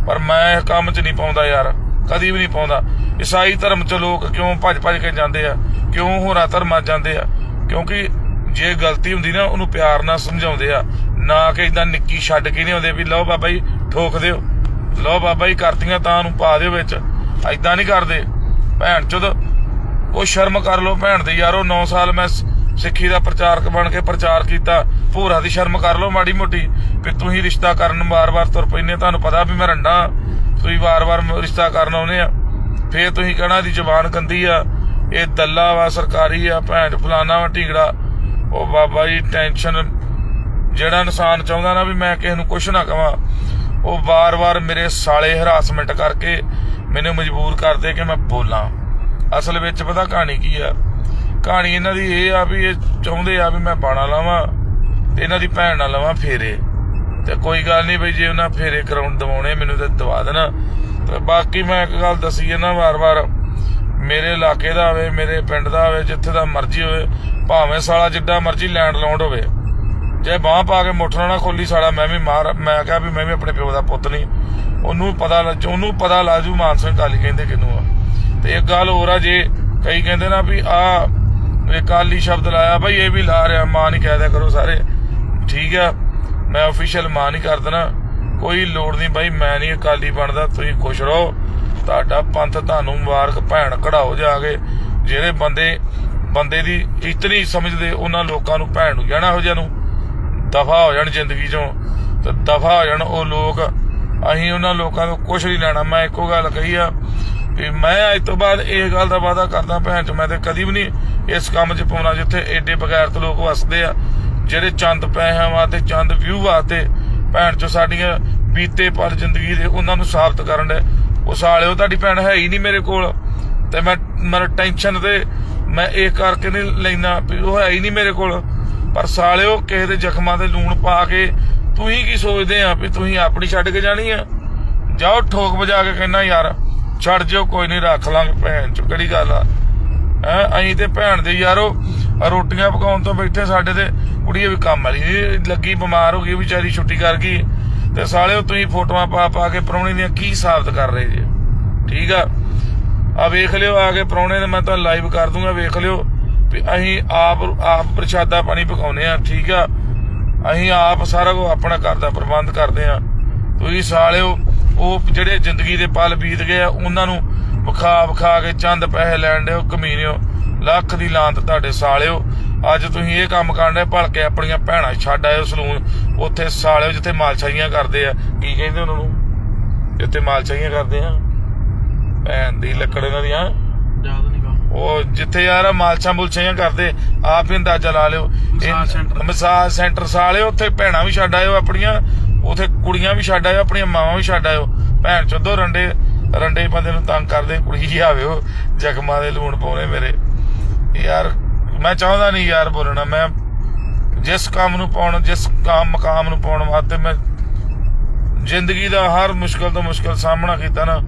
ਪਰ ਮੈਂ ਇਹ ਕੰਮ 'ਚ ਨਹੀਂ ਪਾਉਂਦਾ ਯਾਰ। ਕਦੀ ਵੀ ਨਹੀਂ ਪਾਉਂਦਾ। ਈਸਾਈ ਧਰਮ 'ਚ ਲੋਕ ਕਿਉਂ ਭੱਜ ਭੱਜ ਕੇ ਜਾਂਦੇ ਆ? ਕਿਉਂ ਹੋਰਾਂ ਧਰਮਾਂ ਜਾਂਦੇ ਆ? ਕਿਉਂਕਿ ਜੇ ਗਲਤੀ ਹੁੰਦੀ ਨਾ, ਉਹਨੂੰ ਪਿਆਰ ਨਾਲ ਸਮਝਾਉਂਦੇ ਆ। ਨਾ ਕਿ ਇਦਾਂ ਨਿੱਕੀ ਛੱਡ ਕੇ ਨਹੀਂ ਆਉਂਦੇ ਵੀ ਲਓ ਬਾਬਾ ਜੀ, ਠੋਕ ਦਿਓ। ਲਓ ਬਾਬਾ ਜੀ, ਕਰਤੀਆਂ ਤਾਂ ਨੂੰ ਪਾ ਦਿਓ ਵਿੱਚ। ਐਦਾਂ ਨਹੀਂ ਕਰਦੇ। ਭੈਣ ਚੋਦ, ਉਹ ਸ਼ਰਮ ਕਰ ਲਓ ਭੈਣ ਦੇ। ਯਾਰੋ 9 ਸਾਲ ਮੈਂ ਸਿੱਖੀ ਦਾ ਪ੍ਰਚਾਰਕ ਬਣ ਕੇ ਪ੍ਰਚਾਰ ਕੀਤਾ। ਭੂਰਾ ਦੀ ਸ਼ਰਮ ਕਰ ਲਓ ਮਾੜੀ ਮੋਟੀ। ਵੀ ਤੁਸੀਂ ਰਿਸ਼ਤਾ ਕਰਨ ਵਾਰ-ਵਾਰ ਤੁਰ ਪੈਨੇ ਤੁਹਾਨੂੰ ਪਤਾ ਵੀ ਮੈਂ ਰੰਡਾ। ਤੁਸੀਂ ਵਾਰ-ਵਾਰ ਰਿਸ਼ਤਾ ਕਰਨ ਆਉਨੇ ਆ। ਫੇਰ ਤੁਸੀਂ ਕਹਣਾ ਦੀ ਜ਼ਬਾਨ ਗੰਦੀ ਆ। ਇਹ ਦੱਲਾ ਵਾ, ਸਰਕਾਰੀ ਆ, ਭੈਣ ਫਲਾਣਾ ਵਾ, ਢੀਗੜਾ। ਉਹ ਬਾਬਾ ਜੀ, ਟੈਨਸ਼ਨ। ਜਿਹੜਾ ਇਨਸਾਨ ਚਾਹੁੰਦਾ ਨਾ ਵੀ ਮੈਂ ਕਿਸੇ ਨੂੰ ਕੁਛ ਨਾ ਕਵਾਂ, ਉਹ ਵਾਰ-ਵਾਰ ਮੇਰੇ ਸਾਲੇ ਹਰਾਸਮੈਂਟ ਕਰਕੇ ਮੈਨੂੰ ਮਜਬੂਰ ਕਰਦੇ ਕਿ ਮੈਂ ਬੋਲਾਂ। ਅਸਲ ਵਿੱਚ ਪਤਾ ਕਹਾਣੀ ਕੀ ਆ? ਕਹਾਣੀ ਇਹਨਾਂ ਦੀ ਇਹ ਆ ਵੀ ਇਹ ਚਾਹੁੰਦੇ ਆ ਵੀ ਮੈਂ ਬਾਣਾ ਲਾਵਾਂ ਤੇ ਇਹਨਾਂ ਦੀ ਭੈਣ ਨਾਲ ਲਵਾਂ ਫੇਰੇ। ਤੇ ਕੋਈ ਗੱਲ ਨਹੀਂ ਬਈ, ਜੇ ਉਹਨਾਂ ਫੇਰੇ ਕਰਾਉਣ ਦਵਾਉਣੇ, ਮੈਨੂੰ ਤੇ ਦਵਾ ਦੇਣਾ। ਤੇ ਬਾਕੀ ਮੈਂ ਇੱਕ ਗੱਲ ਦੱਸੀ ਹੈ ਨਾ ਵਾਰ-ਵਾਰ, ਮੇਰੇ ਇਲਾਕੇ ਦਾ ਹੋਵੇ, ਮੇਰੇ ਪਿੰਡ ਦਾ ਹੋਵੇ, ਜਿੱਥੇ ਦਾ ਮਰਜ਼ੀ ਹੋਵੇ, ਭਾਵੇਂ ਸਾਲਾ ਜਿੱਡਾ ਮਰਜ਼ੀ ਲੈਂਡ ਲਾਉਂਡ ਹੋਵੇ, ਜੇ ਬਾਹ ਪਾ ਕੇ ਮੁੱਠਣਾ ਨਾ ਖੋਲੀ ਸਾਲਾ, ਮੈਂ ਵੀ ਮਾਰ, ਮੈਂ ਕਿਹਾ ਵੀ ਮੈਂ ਵੀ ਆਪਣੇ ਪਿਓ ਦਾ ਪੁੱਤ ਨਹੀਂ ਉਹਨੂੰ ਪਤਾ ਲੱਜ ਉਹਨੂੰ ਪਤਾ ਲਾਜੂ ਮਾਨ ਸਿੰਘ ਕਾਲੀ ਕਹਿੰਦੇ ਕਿਨੂੰ ਆ। ਤੇ ਇੱਕ ਗੱਲ ਹੋਰ ਆ, ਜੇ ਕਈ ਕਹਿੰਦੇ ਨਾ ਵੀ ਆ ਇਹ ਕਾਲੀ ਸ਼ਬਦ ਲਾਇਆ ਭਾਈ ਇਹ ਵੀ ਲਾ ਰਿਹਾ, ਮਾਂ ਨਹੀਂ ਕਹਿ ਦਿਆ ਕਰੋ ਸਾਰੇ। ਠੀਕ ਆ। ਮੈਂ ਅਫੀਸ਼ੀਅਲ ਮਾਂ ਨਹੀਂ ਕਰ ਦੇਣਾ। ਕੋਈ ਲੋੜ ਨਹੀਂ ਭਾਈ ਮੈਂ ਨਹੀਂ ਅਕਾਲੀ ਬਣਦਾ, ਤੁਸੀਂ ਖੁਸ਼ ਰਹੋ। ਤੁਹਾਡਾ ਪੰਥ ਤੁਹਾਨੂੰ ਮੁਬਾਰਕ, ਭੈਣ ਕਢਾਓ ਜਾ ਕੇ। ਜਿਹੜੇ ਬੰਦੇ ਬੰਦੇ ਦੀ ਇੱਜ਼ਤ ਸਮਝਦੇ, ਉਹਨਾਂ ਲੋਕਾਂ ਨੂੰ ਭੈਣ ਨੂੰ ਕਹਿਣਾ ਹੋ ਜਿਹਾ ਨੂੰ। ਦਫਾ ਹੋ ਜਾਣ ਜ਼ਿੰਦਗੀ ਚੋਂ। ਤੇ ਦਫਾ ਹੋ ਜਾਣ ਉਹ ਲੋਕ। ਅਸੀਂ ਉਹਨਾਂ ਲੋਕਾਂ ਤੋਂ ਕੁਝ ਨਹੀਂ ਲੈਣਾ। ਮੈਂ ਇੱਕੋ ਗੱਲ ਕਹੀ ਆ ਵੀ ਮੈਂ ਅੱਜ ਤੋਂ ਬਾਅਦ ਇਹ ਗੱਲ ਦਾ ਵਾਅਦਾ ਕਰਦਾ ਭੈਣ ਚ ਮੈਂ ਤੇ ਕਦੀ ਵੀ ਨਹੀਂ ਇਸ ਕੰਮ 'ਚ ਪਾਉਣਾ ਜਿੱਥੇ ਏਡੇ ਬਗੈਰਤ ਲੋਕ ਵਸਦੇ ਆ। ਜਿਹੜੇ ਚੰਦ ਪੈਸਿਆਂ ਵਾਸਤੇ ਚੰਦ ਵਿਊ ਵਾਸਤੇ ਭੈਣ ਚ ਸਾਡੀਆਂ ਬੀਤੇ ਪਰ ਜ਼ਿੰਦਗੀ ਦੇ ਉਹਨਾਂ ਨੂੰ ਸਾਬਤ ਕਰਨ ਦੇ। ਉਹ ਸਾਲਿਓ ਤੁਹਾਡੀ ਭੈਣ ਹੈ ਹੀ ਨਹੀਂ ਮੇਰੇ ਕੋਲ। ਤੇ ਮੈਂ ਮੇਰਾ ਟੈਨਸ਼ਨ ਤੇ ਮੈਂ ਇਹ ਕਰਕੇ ਨਹੀਂ ਲੈਣਾ ਵੀ ਉਹ ਹੈ ਹੀ ਨਹੀਂ ਮੇਰੇ ਕੋਲ। ਪਰ ਸਾਲਿਓ, ਕਿਸੇ ਦੇ ਜ਼ਖਮਾਂ ਤੇ ਲੂਣ ਪਾ ਕੇ ਤੁਸੀਂ ਕੀ ਸੋਚਦੇ ਆ ਵੀ ਤੁਸੀਂ ਆਪਣੀ ਛੱਡ ਕੇ ਜਾਣੀ ਆ? ਜਾਓ, ਠੋਕ ਵਜਾ ਕੇ ਕਹਿਣਾ ਯਾਰ, ਛੱਡ ਜਿਓ, ਕੋਈ ਨਹੀਂ, ਰੱਖ ਲਾਂਗੇ ਭੈਣ ਚ, ਕਿਹੜੀ ਗੱਲ ਆ? ਹੈਂ, ਅਸੀਂ ਤੇ ਭੈਣ ਦੇ ਯਾਰੋ ਰੋਟੀਆਂ ਪਕਾਉਣ ਤੋਂ ਬੈਠੇ ਸਾਡੇ ਤੇ। ਕੁੜੀ ਵੀ ਕੰਮ ਵਾਲੀ ਲੱਗੀ ਬਿਮਾਰ ਹੋ ਗਈ ਵਿਚਾਰੀ ਛੁੱਟੀ ਕਰ ਗਈ। ਤੇ ਸਾਲਿਓ ਤੁਸੀਂ ਫੋਟੋਆਂ ਪਾ ਪਾ ਕੇ ਪ੍ਰਾਹੁਣੇ ਦੀਆਂ ਕੀ ਸਾਬਤ ਕਰ ਰਹੇ ਜੀ? ਠੀਕ ਆ? ਆ ਵੇਖ ਲਿਓ, ਆ ਕੇ ਪ੍ਰਾਹੁਣੇ ਨੇ ਮੈਂ ਤਾਂ ਲਾਈਵ ਕਰ ਦੂੰਗਾ, ਵੇਖ ਲਿਓ ਵੀ ਅਸੀਂ ਆਪ ਆਪ ਪ੍ਰਸ਼ਾਦਾ ਪਾਣੀ ਪਕਾਉਨੇ ਆ ਠੀਕ ਆ? ਅਸੀਂ ਆਪ ਸਾਰਾ ਕੁਝ ਆਪਣਾ ਘਰ ਦਾ ਪ੍ਰਬੰਧ ਕਰਦੇ ਆ ਤੁਸੀਂ ਸਾਲਿਓ, ਉਹ ਜਿਹੜੇ ਜ਼ਿੰਦਗੀ ਦੇ ਪਲ ਬੀਤ ਗਏ ਆ, ਉਹਨਾਂ ਨੂੰ ਵਿਖਾ ਵਿਖਾ ਕੇ ਚੰਦ ਪੈਸੇ ਲੈਣ ਦੇ ਕਮੀਨਿਓ ਲੱਖ ਦੀ ਲਾਂਤ ਤੁਹਾਡੇ ਸਾਲਿਓ। ਅੱਜ ਤੁਸੀਂ ਇਹ ਕੰਮ ਕਰਦੇ ਭਲਕੇ ਆਪਣੀਆਂ ਭੈਣਾਂ ਛੱਡ ਆਇਓ ਸਲੂਨ। ਉੱਥੇ ਸਾਲਿਓ ਜਿੱਥੇ ਮਾਲਸ਼ਾਹੀਆਂ ਕਰਦੇ ਆ। ਕੀ ਕਹਿੰਦੇ ਉਹਨਾਂ ਨੂੰ? ਜਿੱਥੇ ਮਾਲਸ਼ਾਹੀਆਂ ਕਰਦੇ ਆ। ਭੈਣ ਦੀ ਲੱਕੜ ਇਹਨਾਂ ਦੀਆਂ। ਯਾਦ ਨਹੀਂ ਗਾ ਉਹ ਜਿੱਥੇ ਯਾਰ ਮਾਲਸ਼ਾਂ ਮੁਲਸ਼ਾਹੀਆਂ ਕਰਦੇ ਆਪ ਹੀ ਅੰਦਾਜ਼ਾ ਲਾ ਲਿਓ। Massage centre. ਸਾਲਿਓ ਉੱਥੇ ਭੈਣਾਂ ਵੀ ਛੱਡ ਆਇਓ ਆਪਣੀਆਂ। ਉੱਥੇ ਕੁੜੀਆਂ ਵੀ ਛੱਡ ਆਇਓ ਆਪਣੀਆਂ ਮਾਵਾਂ ਵੀ ਛੱਡ ਆਇਓ। ਭੈਣ ਚੋਦੋ ਰੰਡੇ ਰੰਡੇ ਬੰਦੇ ਨੂੰ ਤੰਗ ਕਰਦੇ ਕੁੜੀ ਜੀ ਆਵੇ ਉਹ। ਜ਼ਖਮਾਂ ਦੇ ਲੂਣ ਪਾਉਣੇ ਮੇਰੇ। ਯਾਰ ਮੈਂ ਚਾਹੁੰਦਾ ਨਹੀਂ ਯਾਰ ਬੋਲਣਾ, ਮੈਂ ਜਿਸ ਕੰਮ ਨੂੰ ਪਾਉਣ, ਜਿਸ ਕੰਮ, ਮਕਾਮ ਨੂੰ ਪਾਉਣ ਵਾਸਤੇ ਮੈਂ ਜ਼ਿੰਦਗੀ ਦਾ ਹਰ ਮੁਸ਼ਕਲ ਤੋਂ ਮੁਸ਼ਕਲ ਸਾਹਮਣਾ ਕੀਤਾ ਨਾ,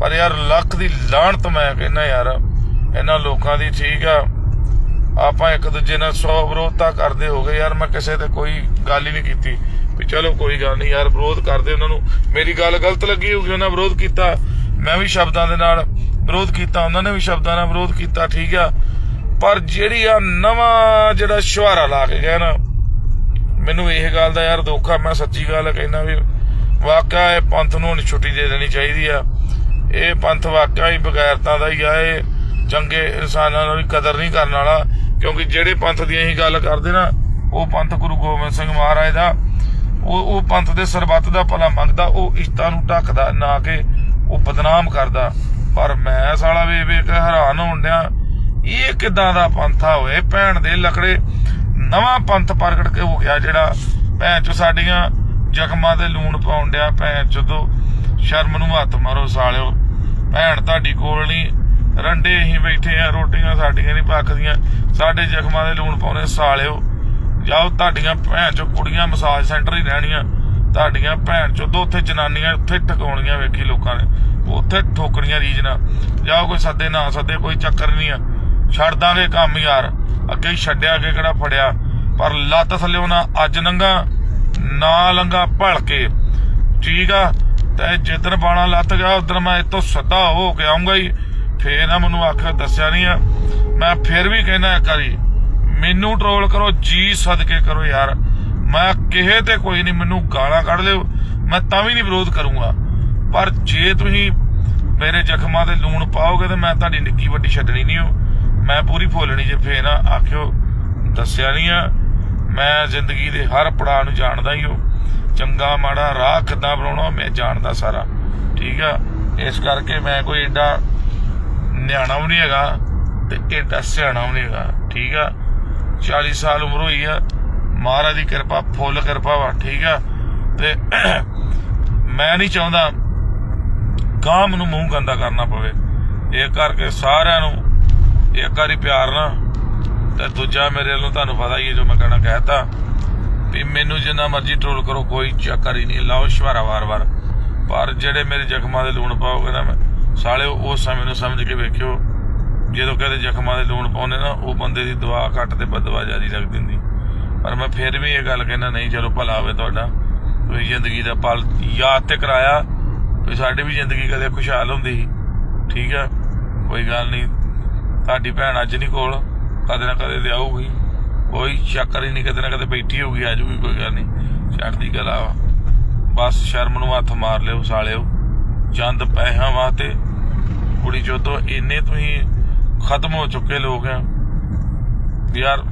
ਪਰ ਯਾਰ ਲੱਖ ਦੀ ਲਾਹਣਤ ਮੈਂ ਕਹਿੰਦਾ ਯਾਰ, ਇਹਨਾਂ ਲੋਕਾਂ ਦੀ ਠੀਕ ਆ, ਆਪਾਂ ਇੱਕ ਦੂਜੇ ਨਾਲ ਸੌ ਵਿਰੋਧਤਾ ਕਰਦੇ ਹੋ ਗਏ ਯਾਰ, ਮੈਂ ਕਿਸੇ ਤੇ ਕੋਈ ਗੱਲ ਹੀ ਨਹੀਂ ਕੀਤੀ, ਵੀ ਚਲੋ ਕੋਈ ਗੱਲ ਨਹੀਂ ਯਾਰ, ਵਿਰੋਧ ਕਰਦੇ ਉਹਨਾਂ ਨੂੰ, ਮੇਰੀ ਗੱਲ ਗਲਤ ਲੱਗੀ ਹੋਊਗੀ, ਉਹਨਾਂ ਵਿਰੋਧ ਕੀਤਾ, ਮੈਂ ਵੀ ਸ਼ਬਦਾਂ ਦੇ ਨਾਲ ਵਿਰੋਧ ਕੀਤਾ, ਉਹਨਾਂ ਨੇ ਵੀ ਸ਼ਬਦਾਂ ਨਾਲ ਵਿਰੋਧ ਕੀਤਾ, ਠੀਕ ਆ ਪਰ ਜਿਹੜੀ ਆ ਨਵਾਂ ਜਿਹੜਾ ਸ਼ੁਹਾਰਾ ਲਾ ਕੇ ਗਿਆ ਨਾ, ਮੈਨੂੰ ਇਹ ਗੱਲ ਦਾ ਯਾਰ ਦੁੱਖ ਆ, ਮੈਂ ਸੱਚੀ ਗੱਲ ਕਹਿਣਾ ਵੀ ਵਾਕਿਆ ਇਹ ਪੰਥ ਨੂੰ ਛੁੱਟੀ ਦੇ ਦੇਣੀ ਚਾਹੀਦੀ ਆ। ਇਹ ਪੰਥ ਵਾਕਿਆ ਹੀ ਬਗੈਰਤਾਂ ਦਾ ਹੀ ਆ, ਇਹ ਚੰਗੇ ਇਨਸਾਨਾਂ ਨਾਲ ਵੀ ਕਦਰ ਨਹੀਂ ਕਰਨ ਵਾਲਾ, ਕਿਉਂਕਿ ਜਿਹੜੇ ਪੰਥ ਦੀ ਅਸੀਂ ਗੱਲ ਕਰਦੇ ਨਾ, ਉਹ ਪੰਥ ਗੁਰੂ ਗੋਬਿੰਦ ਸਿੰਘ ਮਹਾਰਾਜ ਦਾ, ਉਹ ਉਹ ਪੰਥ ਦੇ ਸਰਬੱਤ ਦਾ ਭਲਾ ਮੰਗਦਾ, ਉਹ ਇਸ਼ਤਾਂ ਨੂੰ ਢੱਕਦਾ, ਨਾ ਕਿ ਉਹ ਬਦਨਾਮ ਕਰਦਾ। ਪਰ ਮੈਂ ਸਾਲਾ ਵੇ ਵੇ ਕੇ ਹੈਰਾਨ ਹੋਣ ਡਿਆ ਇਹ ਕਿਦਾਂ ਦਾ ਪੰਥਾ ਹੋਏ ਭੈਣ ਦੇ ਲਕੜੇ ਨਵਾਂ ਪੰਥ ਪ੍ਰਗਟ ਕੇ ਹੋ ਗਿਆ ਜਿਹੜਾ ਭੈਣ ਚ ਸਾਡੀਆਂ ਜ਼ਖਮਾਂ ਤੇ ਲੂਣ ਪਾਉਣ ਡਿਆ। ਭੈਣ ਚੋਦੋ, ਸ਼ਰਮ ਨੂੰ ਹੱਥ ਮਾਰੋ ਸਾਲਿਓ। ਭੈਣ ਤੁਹਾਡੀ ਕੋਲ ਨਹੀਂ। ਰੰਡੇ ਹੀ ਬੈਠੇ ਆ, ਰੋਟੀਆਂ ਸਾਡੀਆਂ ਨਹੀਂ ਪੱਕਦੀਆਂ। ਸਾਡੇ ਜ਼ਖਮਾਂ ਦੇ ਲੂਣ ਪਾਉਣੇ ਸਾਲਿਓ। ਜਾਓ, ਤੁਹਾਡੀਆਂ ਭੈਣ ਚੋ ਕੁੜੀਆਂ ਮਸਾਜ ਸੈਂਟਰ ਹੀ ਰਹਿਣੀਆਂ। ਤੁਹਾਡੀਆਂ ਭੈਣ ਚੋ ਉੱਥੇ ਜਨਾਨੀਆਂ ਉੱਥੇ ਟਿਕਾਉਣੀਆਂ ਵੇਖੀ ਲੋਕਾਂ ਨੇ। ਉੱਥੇ ਠੋਕਣੀਆਂ ਰੀਜ ਜਾਓ, ਕੋਈ ਸੱਦੇ ਨਾ ਸੱਦੇ, ਕੋਈ ਚੱਕਰ ਨਹੀਂ ਆ। ਛੱਡ ਦਾਂਗੇ ਕੰਮ ਯਾਰ। ਅੱਗੇ ਹੀ ਛੱਡਿਆ, ਅੱਗੇ ਕਿਹੜਾ ਫੜਿਆ। ਪਰ ਲੱਤ ਥੱਲੇ ਨਾ ਅੱਜ ਨੰਗਾ, ਨਾ ਲੰਗਾ ਭਲ ਕੇ। ਠੀਕ ਆ, ਤੇ ਜਿੱਦਣ ਬਾਣਾ ਲੱਤ ਗਿਆ ਉਦੋਂ ਮੈਂ ਇਤੋਂ ਸਿੱਧਾ ਹੋ ਕੇ ਆਉਂਗਾ ਹੀ। ਫੇਰ ਨਾ ਮੈਨੂੰ ਆਖਿਆ, ਦੱਸਿਆ ਨਹੀਂ ਆ। ਮੈਂ ਫੇਰ ਵੀ ਕਹਿੰਦਾ ਇੱਕ ਵਾਰੀ, ਮੈਨੂੰ ਟਰੋਲ ਕਰੋ, ਜੀ ਸਦਕੇ ਕਰੋ ਯਾਰ। ਮੈਂ ਕਿਸੇ ਤੇ ਕੋਈ ਨਹੀਂ ਮੈਨੂੰ ਗਾਲਾਂ ਕੱਢ ਲਿਓ। ਮੈਂ ਤਾਂ ਵੀ ਨਹੀਂ ਵਿਰੋਧ ਕਰੂੰਗਾ। ਪਰ ਜੇ ਤੁਸੀਂ ਮੇਰੇ ਜ਼ਖਮਾਂ ਤੇ ਲੂਣ ਪਾਓਗੇ, ਤੇ ਮੈਂ ਤੁਹਾਡੀ ਨਿੱਕੀ ਵੱਡੀ ਛੱਡਣੀ ਨਹੀਂ ਹੋ ਮੈਂ ਪੂਰੀ ਫੋਲਣੀ ਜੇ ਫੇਰ ਨਾ ਆਖਿਓ, ਦੱਸਿਆ ਨਹੀਂ ਆ। ਮੈਂ ਜ਼ਿੰਦਗੀ ਦੇ ਹਰ ਪੜਾਅ ਨੂੰ ਜਾਣਦਾ ਹੀ ਹਾਂ ਚੰਗਾ, ਮਾੜਾ, ਰਾਹ ਕਿੱਦਾਂ ਬਣਾਉਣਾ ਮੈਂ ਜਾਣਦਾ ਸਾਰਾ। ਠੀਕ ਆ? ਇਸ ਕਰਕੇ ਮੈਂ ਕੋਈ ਏਡਾ ਨਿਆਣਾ ਵੀ ਨਹੀਂ ਹੈਗਾ ਤੇ ਏਡਾ ਸਿਆਣਾ ਵੀ ਨਹੀਂ ਹੈਗਾ। ਠੀਕ ਆ? 40 ਸਾਲ ਉਮਰ ਹੋਈ ਆ। ਮਹਾਰਾਜ ਦੀ ਕਿਰਪਾ, ਫੁੱਲ ਕਿਰਪਾ ਵਾ, ਠੀਕ ਆ? ਤੇ [CLEARS THROAT] ਮੈਂ ਨਹੀਂ ਚਾਹੁੰਦਾ ਕਾਮ ਨੂੰ ਮੂੰਹ ਗੰਦਾ ਕਰਨਾ ਪਵੇ। ਇਹ ਕਰਕੇ ਸਾਰਿਆਂ ਨੂੰ ਇੱਕ ਵਾਰੀ ਪਿਆਰ ਨਾ ਤੇ ਦੂਜਾ ਮੇਰੇ ਵੱਲੋਂ ਤੁਹਾਨੂੰ ਪਤਾ ਹੀ ਹੈ ਜੋ ਮੈਂ ਕਹਿਣਾ ਕਹਿਤਾ ਵੀ ਮੈਨੂੰ ਜਿੰਨਾ ਮਰਜ਼ੀ ਟ੍ਰੋਲ ਕਰੋ, ਕੋਈ ਚੱਕਰ ਹੀ ਨਹੀਂ। ਲਾਓ ਸ਼ਵਾਰਾ ਵਾਰ-ਵਾਰ ਪਰ ਜਿਹੜੇ ਮੇਰੇ ਜ਼ਖਮਾਂ ਦੇ ਲੂਣ ਪਾਓਗੇ ਨਾ ਮੈਂ, ਸਾਲਿਓ, ਉਸ ਸਮੇਂ ਨੂੰ ਸਮਝ ਕੇ ਵੇਖਿਓ, ਜਦੋਂ ਕਹਦੇ ਜ਼ਖਮਾਂ ਦੇ ਲੂਣ ਪਾਉਂਦੇ ਨਾ, ਉਹ ਬੰਦੇ ਦੀ ਦੁਆ ਘੱਟ ਤੇ ਬਦਵਾ ਜਾਰੀ ਲੱਗ ਦਿੰਦੀ। ਪਰ ਮੈਂ ਫਿਰ ਵੀ ਇਹ ਗੱਲ ਕਹਿਣਾ ਨਹੀਂ, ਚਲੋ ਭਲਾ ਹੋਵੇ ਤੁਹਾਡਾ। ਤੁਸੀਂ ਜ਼ਿੰਦਗੀ ਦਾ ਪਲ ਯਾਦ ਤੇ ਕਰਾਇਆ ਵੀ ਸਾਡੀ ਵੀ ਜ਼ਿੰਦਗੀ ਕਦੇ ਖੁਸ਼ਹਾਲ ਹੁੰਦੀ ਸੀ। ਠੀਕ ਆ? ਕੋਈ ਗੱਲ ਨਹੀਂ। ਤੁਹਾਡੀ ਭੈਣ ਅੱਜ ਨਹੀਂ ਕੋਲ, ਕਦੇ ਨਾ ਕਦੇ ਤੇ ਆਊਗੀ। ਕੋਈ ਚੱਕਰ ਹੀ ਨਹੀਂ ਕਦੇ ਨਾ ਕਦੇ ਬੈਠੀ ਹੋਊਗੀ, ਅੱਜ ਵੀ ਕੋਈ ਗੱਲ ਨਹੀਂ ਛੱਡਦੀ ਗਲਾ ਵਾ। ਬਸ ਸ਼ਰਮ ਨੂੰ ਹੱਥ ਮਾਰ ਲਿਓ, ਸਾਲਿਓ। ਚੰਦ ਪੈਸਿਆਂ ਵਾਸਤੇ ਕੁੜੀ ਜਦੋਂ ਇੰਨੇ ਤੁਸੀਂ ਖਤਮ ਹੋ ਚੁੱਕੇ ਲੋਕ ਆ। ਯਾਰ,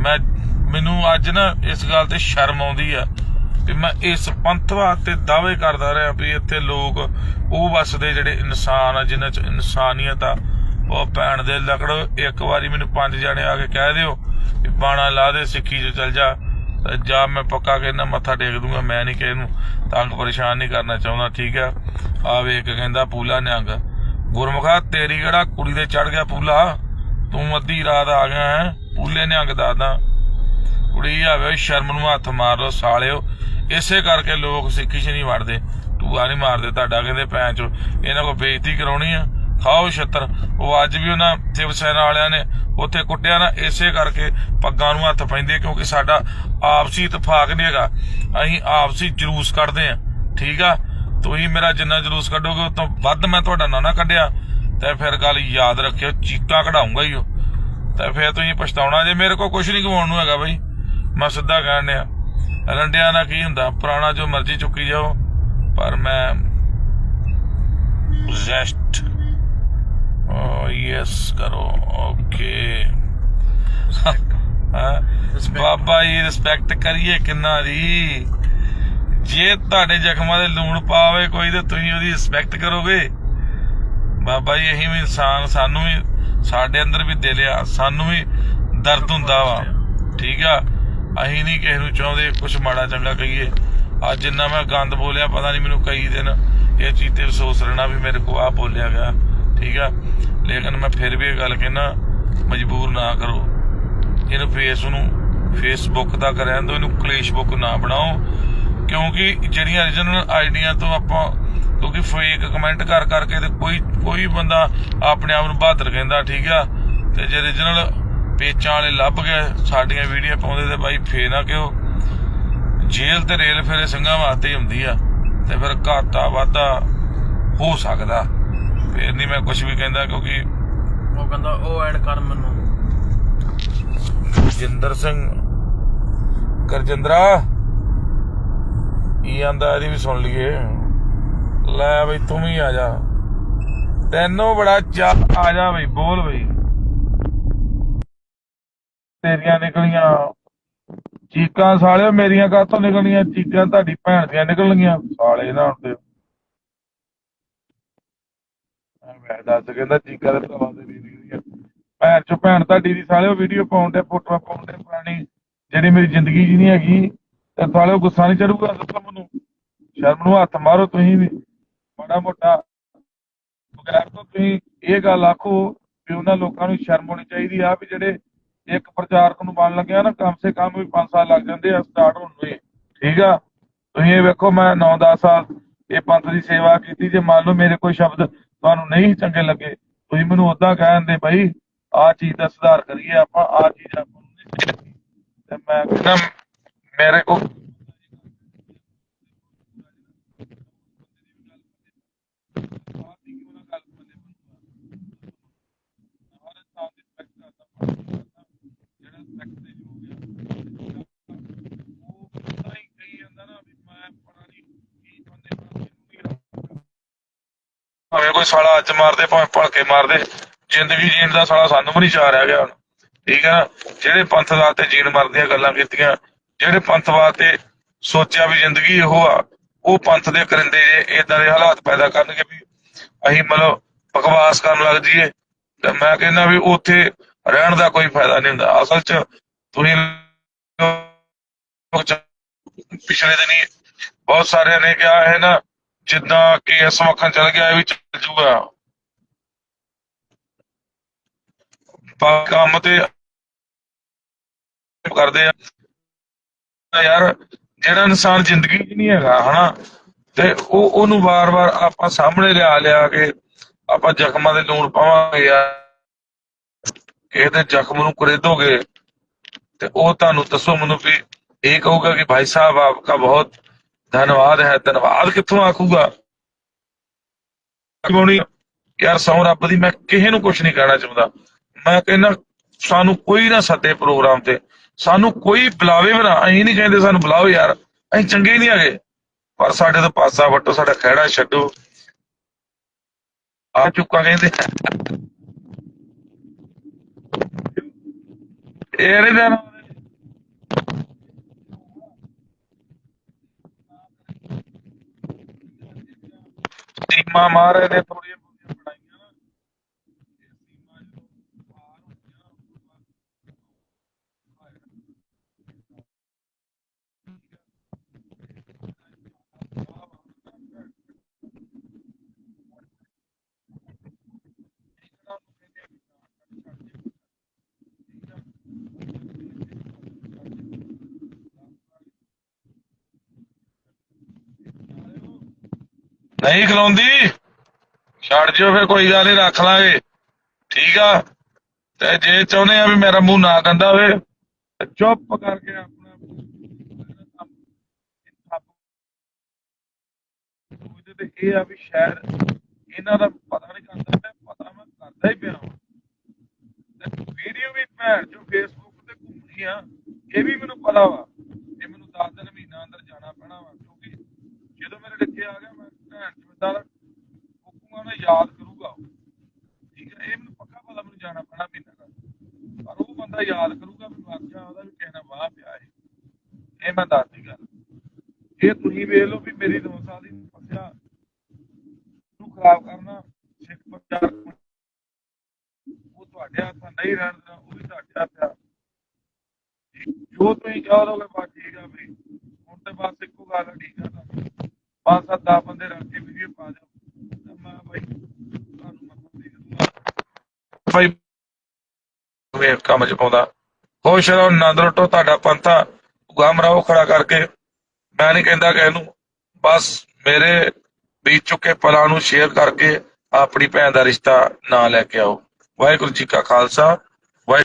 ਮੈਂ, ਮੈਨੂੰ ਅੱਜ ਨਾ ਇਸ ਗੱਲ ਤੇ ਸ਼ਰਮ ਆਉਂਦੀ ਆ ਵੀ ਮੈਂ ਇਸ ਪੰਥ ਵਾਸਤੇ ਦਾਅਵੇ ਕਰਦਾ ਰਿਹਾ ਵੀ ਇੱਥੇ ਲੋਕ ਉਹ ਵਸਦੇ ਜਿਹੜੇ ਇਨਸਾਨ ਆ, ਜਿਨ੍ਹਾਂ ਚ ਇਨਸਾਨੀਅਤ ਆ। ਉਹ ਭੈਣ ਦੇ ਲਕੜ, ਇੱਕ ਵਾਰੀ ਮੈਨੂੰ ਪੰਜ ਜਣੇ ਆ ਕੇ ਕਹਿ ਦਿਓ ਵੀ ਬਾਣਾ ਲਾ ਦੇ, ਸਿੱਖੀ ਚ ਚਲ ਜਾ। ਤੇ ਜਾ ਮੈਂ ਪੱਕਾ ਕਹਿੰਦਾ, ਮੱਥਾ ਟੇਕ ਦੂੰਗਾ, ਮੈਂ ਨਹੀਂ ਕਿਸੇ ਨੂੰ ਤੰਗ ਪਰੇਸ਼ਾਨ ਨਹੀਂ ਕਰਨਾ ਚਾਹੁੰਦਾ, ਠੀਕ ਆ? ਆ ਵੇਖ ਕਹਿੰਦਾ, ਪੂਲਾ ਨਿਹੰਗ, ਗੁਰਮੁਖਾ, ਤੇਰੀ ਕਿਹੜਾ ਕੁੜੀ ਦੇ ਚੜ ਗਿਆ ਪੂਲਾ? ਤੂੰ ਅੱਧੀ ਰਾਤ ਆ ਗਿਆ ਹੈ, ਪੂਲੇ ਨਿਹੰਗ ਦਾਦਾ ਕੁੜੀ ਆਵੇ ਸ਼ਰਮ ਨੂੰ ਹੱਥ ਮਾਰ ਲੋ ਸਾਲਿਓ। ਇਸੇ ਕਰਕੇ ਲੋਕ ਸਿੱਖੀ 'ਚ ਨਹੀਂ ਵੜਦੇ। ਤੂੰ ਟੂਆ ਨਹੀਂ ਮਾਰਦੇ, ਤੁਹਾਡਾ ਕਹਿੰਦੇ ਪੈਂ ਚ, ਇਹਨਾਂ ਕੋ ਬੇਇੱਜ਼ਤੀ ਕਰਾਉਣੀ ਆ। ਖਾਓ ਛੱਤਰ। ਉਹ ਅੱਜ ਵੀ ਉਹਨਾਂ ਸ਼ਿਵ ਸੈਨਾ ਵਾਲਿਆਂ ਨੇ ਉੱਥੇ ਕੁੱਟਿਆ ਨਾ, ਇਸੇ ਕਰਕੇ ਪੱਗਾਂ ਨੂੰ ਹੱਥ ਪੈਂਦੇ ਕਿਉਂਕਿ ਸਾਡਾ ਆਪਸੀ ਇਤਫਾਕ ਨਹੀਂ ਹੈਗਾ। ਅਸੀਂ ਆਪਸੀ ਜਲੂਸ ਕੱਢਦੇ ਆ, ਠੀਕ ਆ? ਤੁਸੀਂ ਮੇਰਾ ਜਿੰਨਾ ਜਲੂਸ ਕੱਢੋਗੇ ਉਸ ਵੱਧ ਮੈਂ ਤੁਹਾਡਾ ਨਾ ਨਾ ਕੱਢਿਆ। ਤੇ ਫਿਰ ਗੱਲ ਯਾਦ ਰੱਖਿਓ, ਚੀਕਾਂ ਕਢਾਉਂਗਾ ਹੀ ਉਹ। ਤੇ ਫਿਰ ਤੁਸੀਂ ਪਛਤਾਉਣਾ ਜੇ, ਮੇਰੇ ਕੋਲ ਕੁਝ ਨਹੀਂ ਗਵਾਉਣ ਨੂੰ ਹੈਗਾ ਬਈ। ਮੈਂ ਸਿੱਧਾ ਕਹਿਣ ਡਿਆ, ਰੰਡਿਆਂ ਦਾ ਕੀ ਹੁੰਦਾ, ਪੁਰਾਣਾ ਜੋ ਮਰਜ਼ੀ ਚੁੱਕੀ ਜਾਓ, ਪਰ ਮੈਂ ਜ਼ੈਸਟ ਯੈਸ ਕਰੋ ਓਕੇ ਹਾਂ ਬਾਬਾ ਜੀ ਰਿਸਪੈਕਟ ਕਰੀਏ ਕਿੰਨਾ ਦੀ? ਜੇ ਤੁਹਾਡੇ ਜ਼ਖਮਾਂ ਦੇ ਲੂਣ ਪਾਵੇ ਕੋਈ ਤੇ ਤੁਸੀਂ ਉਹਦੀ ਰਿਸਪੈਕਟ ਕਰੋਗੇ। ਬਾਬਾ ਜੀ ਅਸੀਂ ਵੀ ਇਨਸਾਨ ਸਾਨੂੰ ਵੀ ਸਾਡੇ ਅੰਦਰ ਵੀ ਦਿਲ ਆ ਸਾਨੂੰ ਵੀ ਦਰਦ ਹੁੰਦਾ ਵਾ। ਠੀਕ ਆ? ਅਸੀਂ ਨਹੀਂ ਕਿਸੇ ਨੂੰ ਚਾਹੁੰਦੇ ਕੁਝ ਮਾੜਾ ਚੰਗਾ ਕਹੀਏ। ਅੱਜ ਜਿੰਨਾ ਮੈਂ ਗੰਦ ਬੋਲਿਆ ਪਤਾ ਨਹੀਂ ਮੈਨੂੰ ਕਈ ਦਿਨ ਇਹ ਚੀਜ਼ ਤੇ ਅਫਸੋਸ ਰਹਿਣਾ ਵੀ ਮੇਰੇ ਕੋ ਆ ਬੋਲਿਆ ਗਿਆ। ਠੀਕ ਆ? ਲੇਕਿਨ ਮੈਂ ਫਿਰ ਵੀ ਇਹ ਗੱਲ ਕਹਿਣਾ ਮਜਬੂਰ ਨਾ ਕਰੋ। ਇਹਨੂੰ ਫੇਸ ਨੂੰ ਫੇਸਬੁੱਕ ਦਾ ਕਰਿਆ ਤਾਂ ਇਹਨੂੰ ਕਲੇਸ਼ ਬੁੱਕ ਨਾ ਬਣਾਓ। ਕਿਉਂਕਿ ਜਿਹੜੀਆਂ ਰੀਜਨਲ ਆਈਡੀਆਂ ਤੋਂ ਆਪਾਂ, ਕਿਉਂਕਿ ਫੇਕ ਕਮੈਂਟ ਕਰ ਕਰਕੇ ਤੇ ਕੋਈ ਕੋਈ ਬੰਦਾ ਆਪਣੇ ਆਪ ਨੂੰ ਬਹਾਦਰ ਕਹਿੰਦਾ, ਠੀਕ ਆ? ਤੇ ਜੇ ਰੀਜਨਲ ਪੇਚਾਂ ਵਾਲੇ ਲੱਭ ਗਏ, ਸਾਡੀਆਂ ਵੀਡੀਓ ਪਾਉਂਦੇ ਤੇ ਬਾਈ ਫੇ ਨਾ ਕਿਉ? ਜੇਲ੍ਹ ਤੇ ਰੇਲ ਫੇਰੇ ਸਿੰਘਾਂ ਵਾਸਤੇ ਹੀ ਹੁੰਦੀ ਆ। ਤੇ ਫਿਰ ਘਾਟਾ ਵਾਧਾ ਹੋ ਸਕਦਾ। ਫੇਰ ਨਹੀਂ ਮੈਂ ਕੁਝ ਵੀ ਕਹਿੰਦਾ ਕਿਉਂਕਿ ਉਹ ਕਹਿੰਦਾ ਉਹ ਐਡ ਕਰ ਮੈਨੂੰ। ਜਿੰਦਰ ਸਿੰਘ। ਕਰਜਿੰਦਰਾ ਇਹ ਆਂਦਾ ਇਹਦੀ ਵੀ ਸੁਣ ਲਈਏ। ਲੈ ਬਈ ਤੂੰ ਵੀ ਆ ਜਾ। ਤੈਨੂੰ ਬੜਾ ਚਾ ਆ ਜਾ ਬਈ ਬੋਲ ਬਈ। ਤੇਰੀਆਂ ਨਿਕਲੀਆਂ। ਚੀਕਾਂ ਸਾਲਿਓ ਮੇਰੀਆਂ ਕਾਹਤੋਂ ਨਿਕਲੀਆਂ ਚੀਕਾਂ ਤੁਹਾਡੀ ਭੈਣ ਦੀਆਂ ਨਿਕਲਣਗੀਆਂ। ਸਾਲੇ ਨਾ ਹੁੰਦੇ। ਮੈਂ ਦੱਸ ਕਹਿੰਦਾ ਚੀਕਾਂ ਦੇ ਭਰਾਵਾਂ ਦੇ ਵੀ ਨਿਕਲੀਆਂ ਭੈਣ ਚੋ, ਭੈਣ ਤੁਹਾਡੀ ਦੀ ਸਾਲਿਓ ਵੀਡੀਓ ਪਾਉਂਦੇ ਫੋਟੋਆਂ ਪਾਉਂਦੇ ਪੁਰਾਣੀ, ਜਿਹੜੀ ਮੇਰੀ ਜ਼ਿੰਦਗੀ ਜੀ ਨਹੀਂ ਹੈਗੀ, ਤੇ ਸਾਲਿਓ ਗੁੱਸਾ ਨਹੀਂ ਚੜੂਗਾ ਦੱਸੋ ਮੈਨੂੰ ਸ਼ਰਮ ਨੂੰ ਹੱਥ ਮਾਰੋ ਤੁਸੀਂ ਵੀ। ਮਾੜਾ ਮੋਟਾ ਬਗੈਰ ਤੋਂ ਤੁਸੀਂ ਇਹ ਗੱਲ ਆਖੋ ਵੀ ਉਹਨਾਂ ਲੋਕਾਂ ਨੂੰ ਸ਼ਰਮ ਹੋਣੀ ਚਾਹੀਦੀ ਆ ਵੀ ਜਿਹੜੇ ਇੱਕ ਪ੍ਰਚਾਰਕ ਨੂੰ ਬਣ ਲੱਗਿਆ ਨਾ, ਕਮ ਸੇ ਕਮ ਵੀ 5 ਸਾਲ ਲੱਗ ਜਾਂਦੇ ਆ ਸਟਾਰਟ ਹੋਣ ਨੂੰ ਠੀਕ ਆ? ਤੁਸੀਂ ਇਹ ਵੇਖੋ, ਮੈਂ 9-10 ਸਾਲ ਇਹ ਪੰਥ ਦੀ ਸੇਵਾ ਕੀਤੀ, ਜੇ ਮੰਨ ਲਓ ਮੇਰੇ ਕੋਈ ਸ਼ਬਦ ਤੁਹਾਨੂੰ ਨਹੀਂ ਚੰਗੇ ਲੱਗੇ, ਤੁਸੀਂ ਮੈਨੂੰ ਉਦਾਂ ਕਹਿੰਦੇ ਬਈ, ਆਹ ਚੀਜ਼ ਦਾ ਸੁਧਾਰ ਕਰੀਏ ਆਪਾਂ, ਆਹ ਚੀਜ਼ ਆਪਾਂ ਨੂੰ ਨਹੀਂ ਤੇ ਮੈਂ ਕਹਿੰਦਾ, ਮੇਰੇ ਕੋਲ ਭਾਵੇਂ ਕੋਈ ਸਾਲਾ ਅੱਜ ਮਾਰਦੇ, ਭਾਵੇਂ ਭਲਕੇ ਮਾਰਦੇ। ਜ਼ਿੰਦਗੀ ਜੀਣ ਦਾ ਸਾਲਾ ਸਾਨੂੰ ਵੀ ਨਹੀਂ ਚਾਹ ਰਿਹਾ ਗਿਆ ਹੁਣ। ਠੀਕ ਹੈ ਨਾ? ਜਿਹੜੇ ਪੰਥ ਵਾਸਤੇ ਜੀਣ ਮਰਦੀਆਂ ਗੱਲਾਂ ਕੀਤੀਆਂ, ਜਿਹੜੇ ਪੰਥ ਵਾਸਤੇ ਸੋਚਿਆ ਵੀ ਜ਼ਿੰਦਗੀ ਇਹੋ ਆ, ਉਹ ਪੰਥ ਦੇ ਕਰਿੰਦੇ ਜੇ ਇਦਾਂ ਦੇ ਹਾਲਾਤ ਪੈਦਾ ਕਰਨਗੇ ਵੀ ਅਸੀਂ ਮਤਲਬ ਬਕਵਾਸ ਕਰਨ ਲੱਗ ਜਾਈਏ। ਤੇ ਮੈਂ ਕਹਿੰਦਾ ਵੀ ਉੱਥੇ ਰਹਿਣ ਦਾ ਕੋਈ ਫਾਇਦਾ ਨਹੀਂ ਹੁੰਦਾ। ਅਸਲ 'ਚ ਤੁਸੀਂ ਪਿਛਲੇ ਦਿਨੀ ਬਹੁਤ ਸਾਰਿਆਂ ਨੇ ਕਿਹਾ ਹੈ ਨਾ ਜਿੱਦਾਂ ਕਿ ਮੱਖਣ ਚੱਲ ਗਿਆ ਇਹ ਵੀ ਚੱਲ ਜੂਗਾ। ਬਾਕੀ ਕੰਮ ਤੇ ਕਰਦੇ ਆ। ਯਾਰ, ਜਿਹੜਾ ਇਨਸਾਨ ਜ਼ਿੰਦਗੀ 'ਚ ਨਹੀਂ ਹੈਗਾ, ਹਨਾ? ਤੇ ਉਹ, ਉਹਨੂੰ ਵਾਰ-ਵਾਰ ਆਪਾਂ ਸਾਹਮਣੇ ਲਿਆ ਲਿਆ ਕੇ ਆਪਾਂ ਜ਼ਖਮਾਂ ਦੇ ਲੂਣ ਪਾਵਾਂਗੇ ਯਾਰ। ਕਿਸੇ ਜ਼ਖਮ ਨੂੰ ਕੁਰੇਦੋਗੇ ਤੇ ਉਹ ਤੁਹਾਨੂੰ ਦੱਸੋ ਮੈਨੂੰ ਵੀ ਇਹ ਕਹੂਗਾ ਕਿ ਭਾਈ ਸਾਹਿਬ, ਆਪਕਾ ਬਹੁਤ ਧੰਨਵਾਦ ਹੈ, ਧੰਨਵਾਦ ਕਿੱਥੋਂ ਆਖੂਗਾ? ਕਮਉਣੀ ਯਾਰ ਸੌ ਰੱਬ ਦੀ, ਮੈਂ ਕਿਸੇ ਨੂੰ ਕੁਝ ਨਹੀਂ ਕਹਿਣਾ ਚਾਹੁੰਦਾ। ਮੈਂ ਕਹਿੰਦਾ, ਸਾਨੂੰ ਕੋਈ ਨਾ ਸੱਦੇ ਪ੍ਰੋਗਰਾਮ ਤੇ। ਸਾਨੂੰ ਕੋਈ ਬੁਲਾਵੇ ਵੀ ਨਾ। ਅਸੀਂ ਨਹੀਂ ਕਹਿੰਦੇ ਸਾਨੂੰ ਬੁਲਾਓ ਯਾਰ। ਅਸੀਂ ਚੰਗੇ ਨਹੀਂ ਹੈਗੇ। ਪਰ ਸਾਡੇ ਤੋਂ ਪਾਸਾ ਵੱਟੋ, ਸਾਡਾ ਖਹਿੜਾ ਛੱਡੋ। ਆ ਚੁੱਕਾ ਕਹਿੰਦੇ। ਇਹ ਨਹੀਂ ਦੇਣਾ ਮਾਰ ਰਹੇ ਨੇ ਥੋੜੀਆਂ ਬਹੁਤੀਆਂ ਬਣਾਈਆਂ ਨਾ ਇਹ ਟੀਮਾਂ ਜਦੋਂ ਪਾਰ ਹੁੰਦੀਆਂ ਉਸ ਤੋਂ ਬਾਅਦ ਨਹੀਂ ਖਲਾਉਂਦੀ ਛੱਡ ਜਿਓ ਫਿਰ, ਕੋਈ ਗੱਲ ਨਹੀਂ ਰੱਖ ਲਾਂਗੇ। ਠੀਕ ਆ? ਤੇ ਜੇ ਚਾਹੁੰਦੇ ਆ ਵੀ ਮੇਰਾ ਮੂੰਹ ਨਾ ਗੰਦਾ ਹੋਵੇ ਚੁੱਪ ਕਰਕੇ ਆਪਣਾ ਉਹਦੇ ਤੇ ਇਹ ਆ ਵੀ ਸ਼ਾਇਦ ਇਹਨਾਂ ਦਾ ਪਤਾ ਨਹੀਂ ਕਰਦਾ ਤੇ ਪਤਾ ਮੈਂ ਕਰਦਾ ਹੀ ਪਿਆ ਤੇ ਵੀਡੀਓ ਵੀ ਭੈਣ ਜੋ ਫੇਸਬੁੱਕ ਤੇ ਘੁੰਮਦੀ ਆ ਇਹ ਵੀ ਮੈਨੂੰ ਪਤਾ ਵਾ। ਇਹ ਮੈਨੂੰ 10 ਦਿਨ ਮਹੀਨਾ ਅੰਦਰ ਜਾਣਾ ਪੈਣਾ ਵਾ, ਕਿਉਂਕਿ ਜਦੋਂ ਮੇਰੇ ਲਿਖੇ ਆ ਗਿਆ ਮੈਂ ਭੈਣ ਚੋਦਾ ਹੁਕਮਾਂ ਮੈਂ ਯਾਦ ਕਰੂਗਾ ਠੀਕ ਹੈ, ਇਹ ਮੈਨੂੰ ਪੱਕਾ ਪਤਾ ਮੈਨੂੰ ਜਾਣਾ ਪੈਣਾ ਮਹੀਨਾ ਦਾ ਪਰ ਉਹ ਬੰਦਾ ਯਾਦ ਕਰੂਗਾ, ਮੈਨੂੰ ਆਖਿਆ ਉਹਦਾ ਵੀ ਕਹਿਣਾ ਵਾਹ ਪਿਆ ਹੈ ਇਹ ਮੈਂ ਦੱਸਦੀ ਗੱਲ। ਇਹ ਤੁਸੀਂ ਵੇਖ ਲਓ ਵੀ ਮੇਰੀ 2 ਸਾਲ ਦੀ ਤਪੱਸਿਆ ਨੂੰ ਖਰਾਬ ਕਰਨਾ ਸਿੱਖ ਪ੍ਰਚਾਰ ਉਹ ਤੁਹਾਡੇ ਹੱਥਾਂ ਨਹੀਂ ਰਹਿਣ ਦੇਣਾ, ਉਹ ਵੀ ਤੁਹਾਡੇ ਹੱਥ। ਆ ਜੋ ਤੁਸੀਂ ਚਾਹ ਦੋਗੇ ਬਸ ਠੀਕ ਆ ਵੀ। ਹੁਣ ਤੇ ਬਸ ਇੱਕੋ ਗੱਲ ਠੀਕ ਆ ਪੰਜ ਸੱਤ ਦਸ ਬੰਦੇ ਰੱਖ ਕੇ ਵੀਡੀਓ ਪਾ ਦਿਓ। ਮੈਂ ਬਾਈ, ਤੁਹਾਨੂੰ ਮਤਲਬ ਦੇ ਦੂੰਗਾ। ਬਾਈ, ਵੇ ਕੰਮ ਚ ਪਾਉਂਦਾ ਖੁਸ਼ ਰਹੋ ਆਨੰਦ ਲੁੱਟੋ ਤੁਹਾਡਾ ਪੰਥਾ। ਗਮ ਰਹੋ ਖੜਾ ਕਰਕੇ, ਮੈਂ ਨਹੀਂ ਕਹਿੰਦਾ ਕਿ ਇਹਨੂੰ ਬਸ ਮੇਰੇ ਬੀਤ ਚੁੱਕੇ ਪਲਾਂ ਨੂੰ ਸ਼ੇਅਰ ਕਰਕੇ ਆਪਣੀ ਭੈਣ ਦਾ ਰਿਸ਼ਤਾ ਨਾ ਲੈ ਕੇ ਆਓ। ਵਾਹਿਗੁਰੂ ਜੀ ਕਾ ਖਾਲਸਾ, ਵਾਹਿ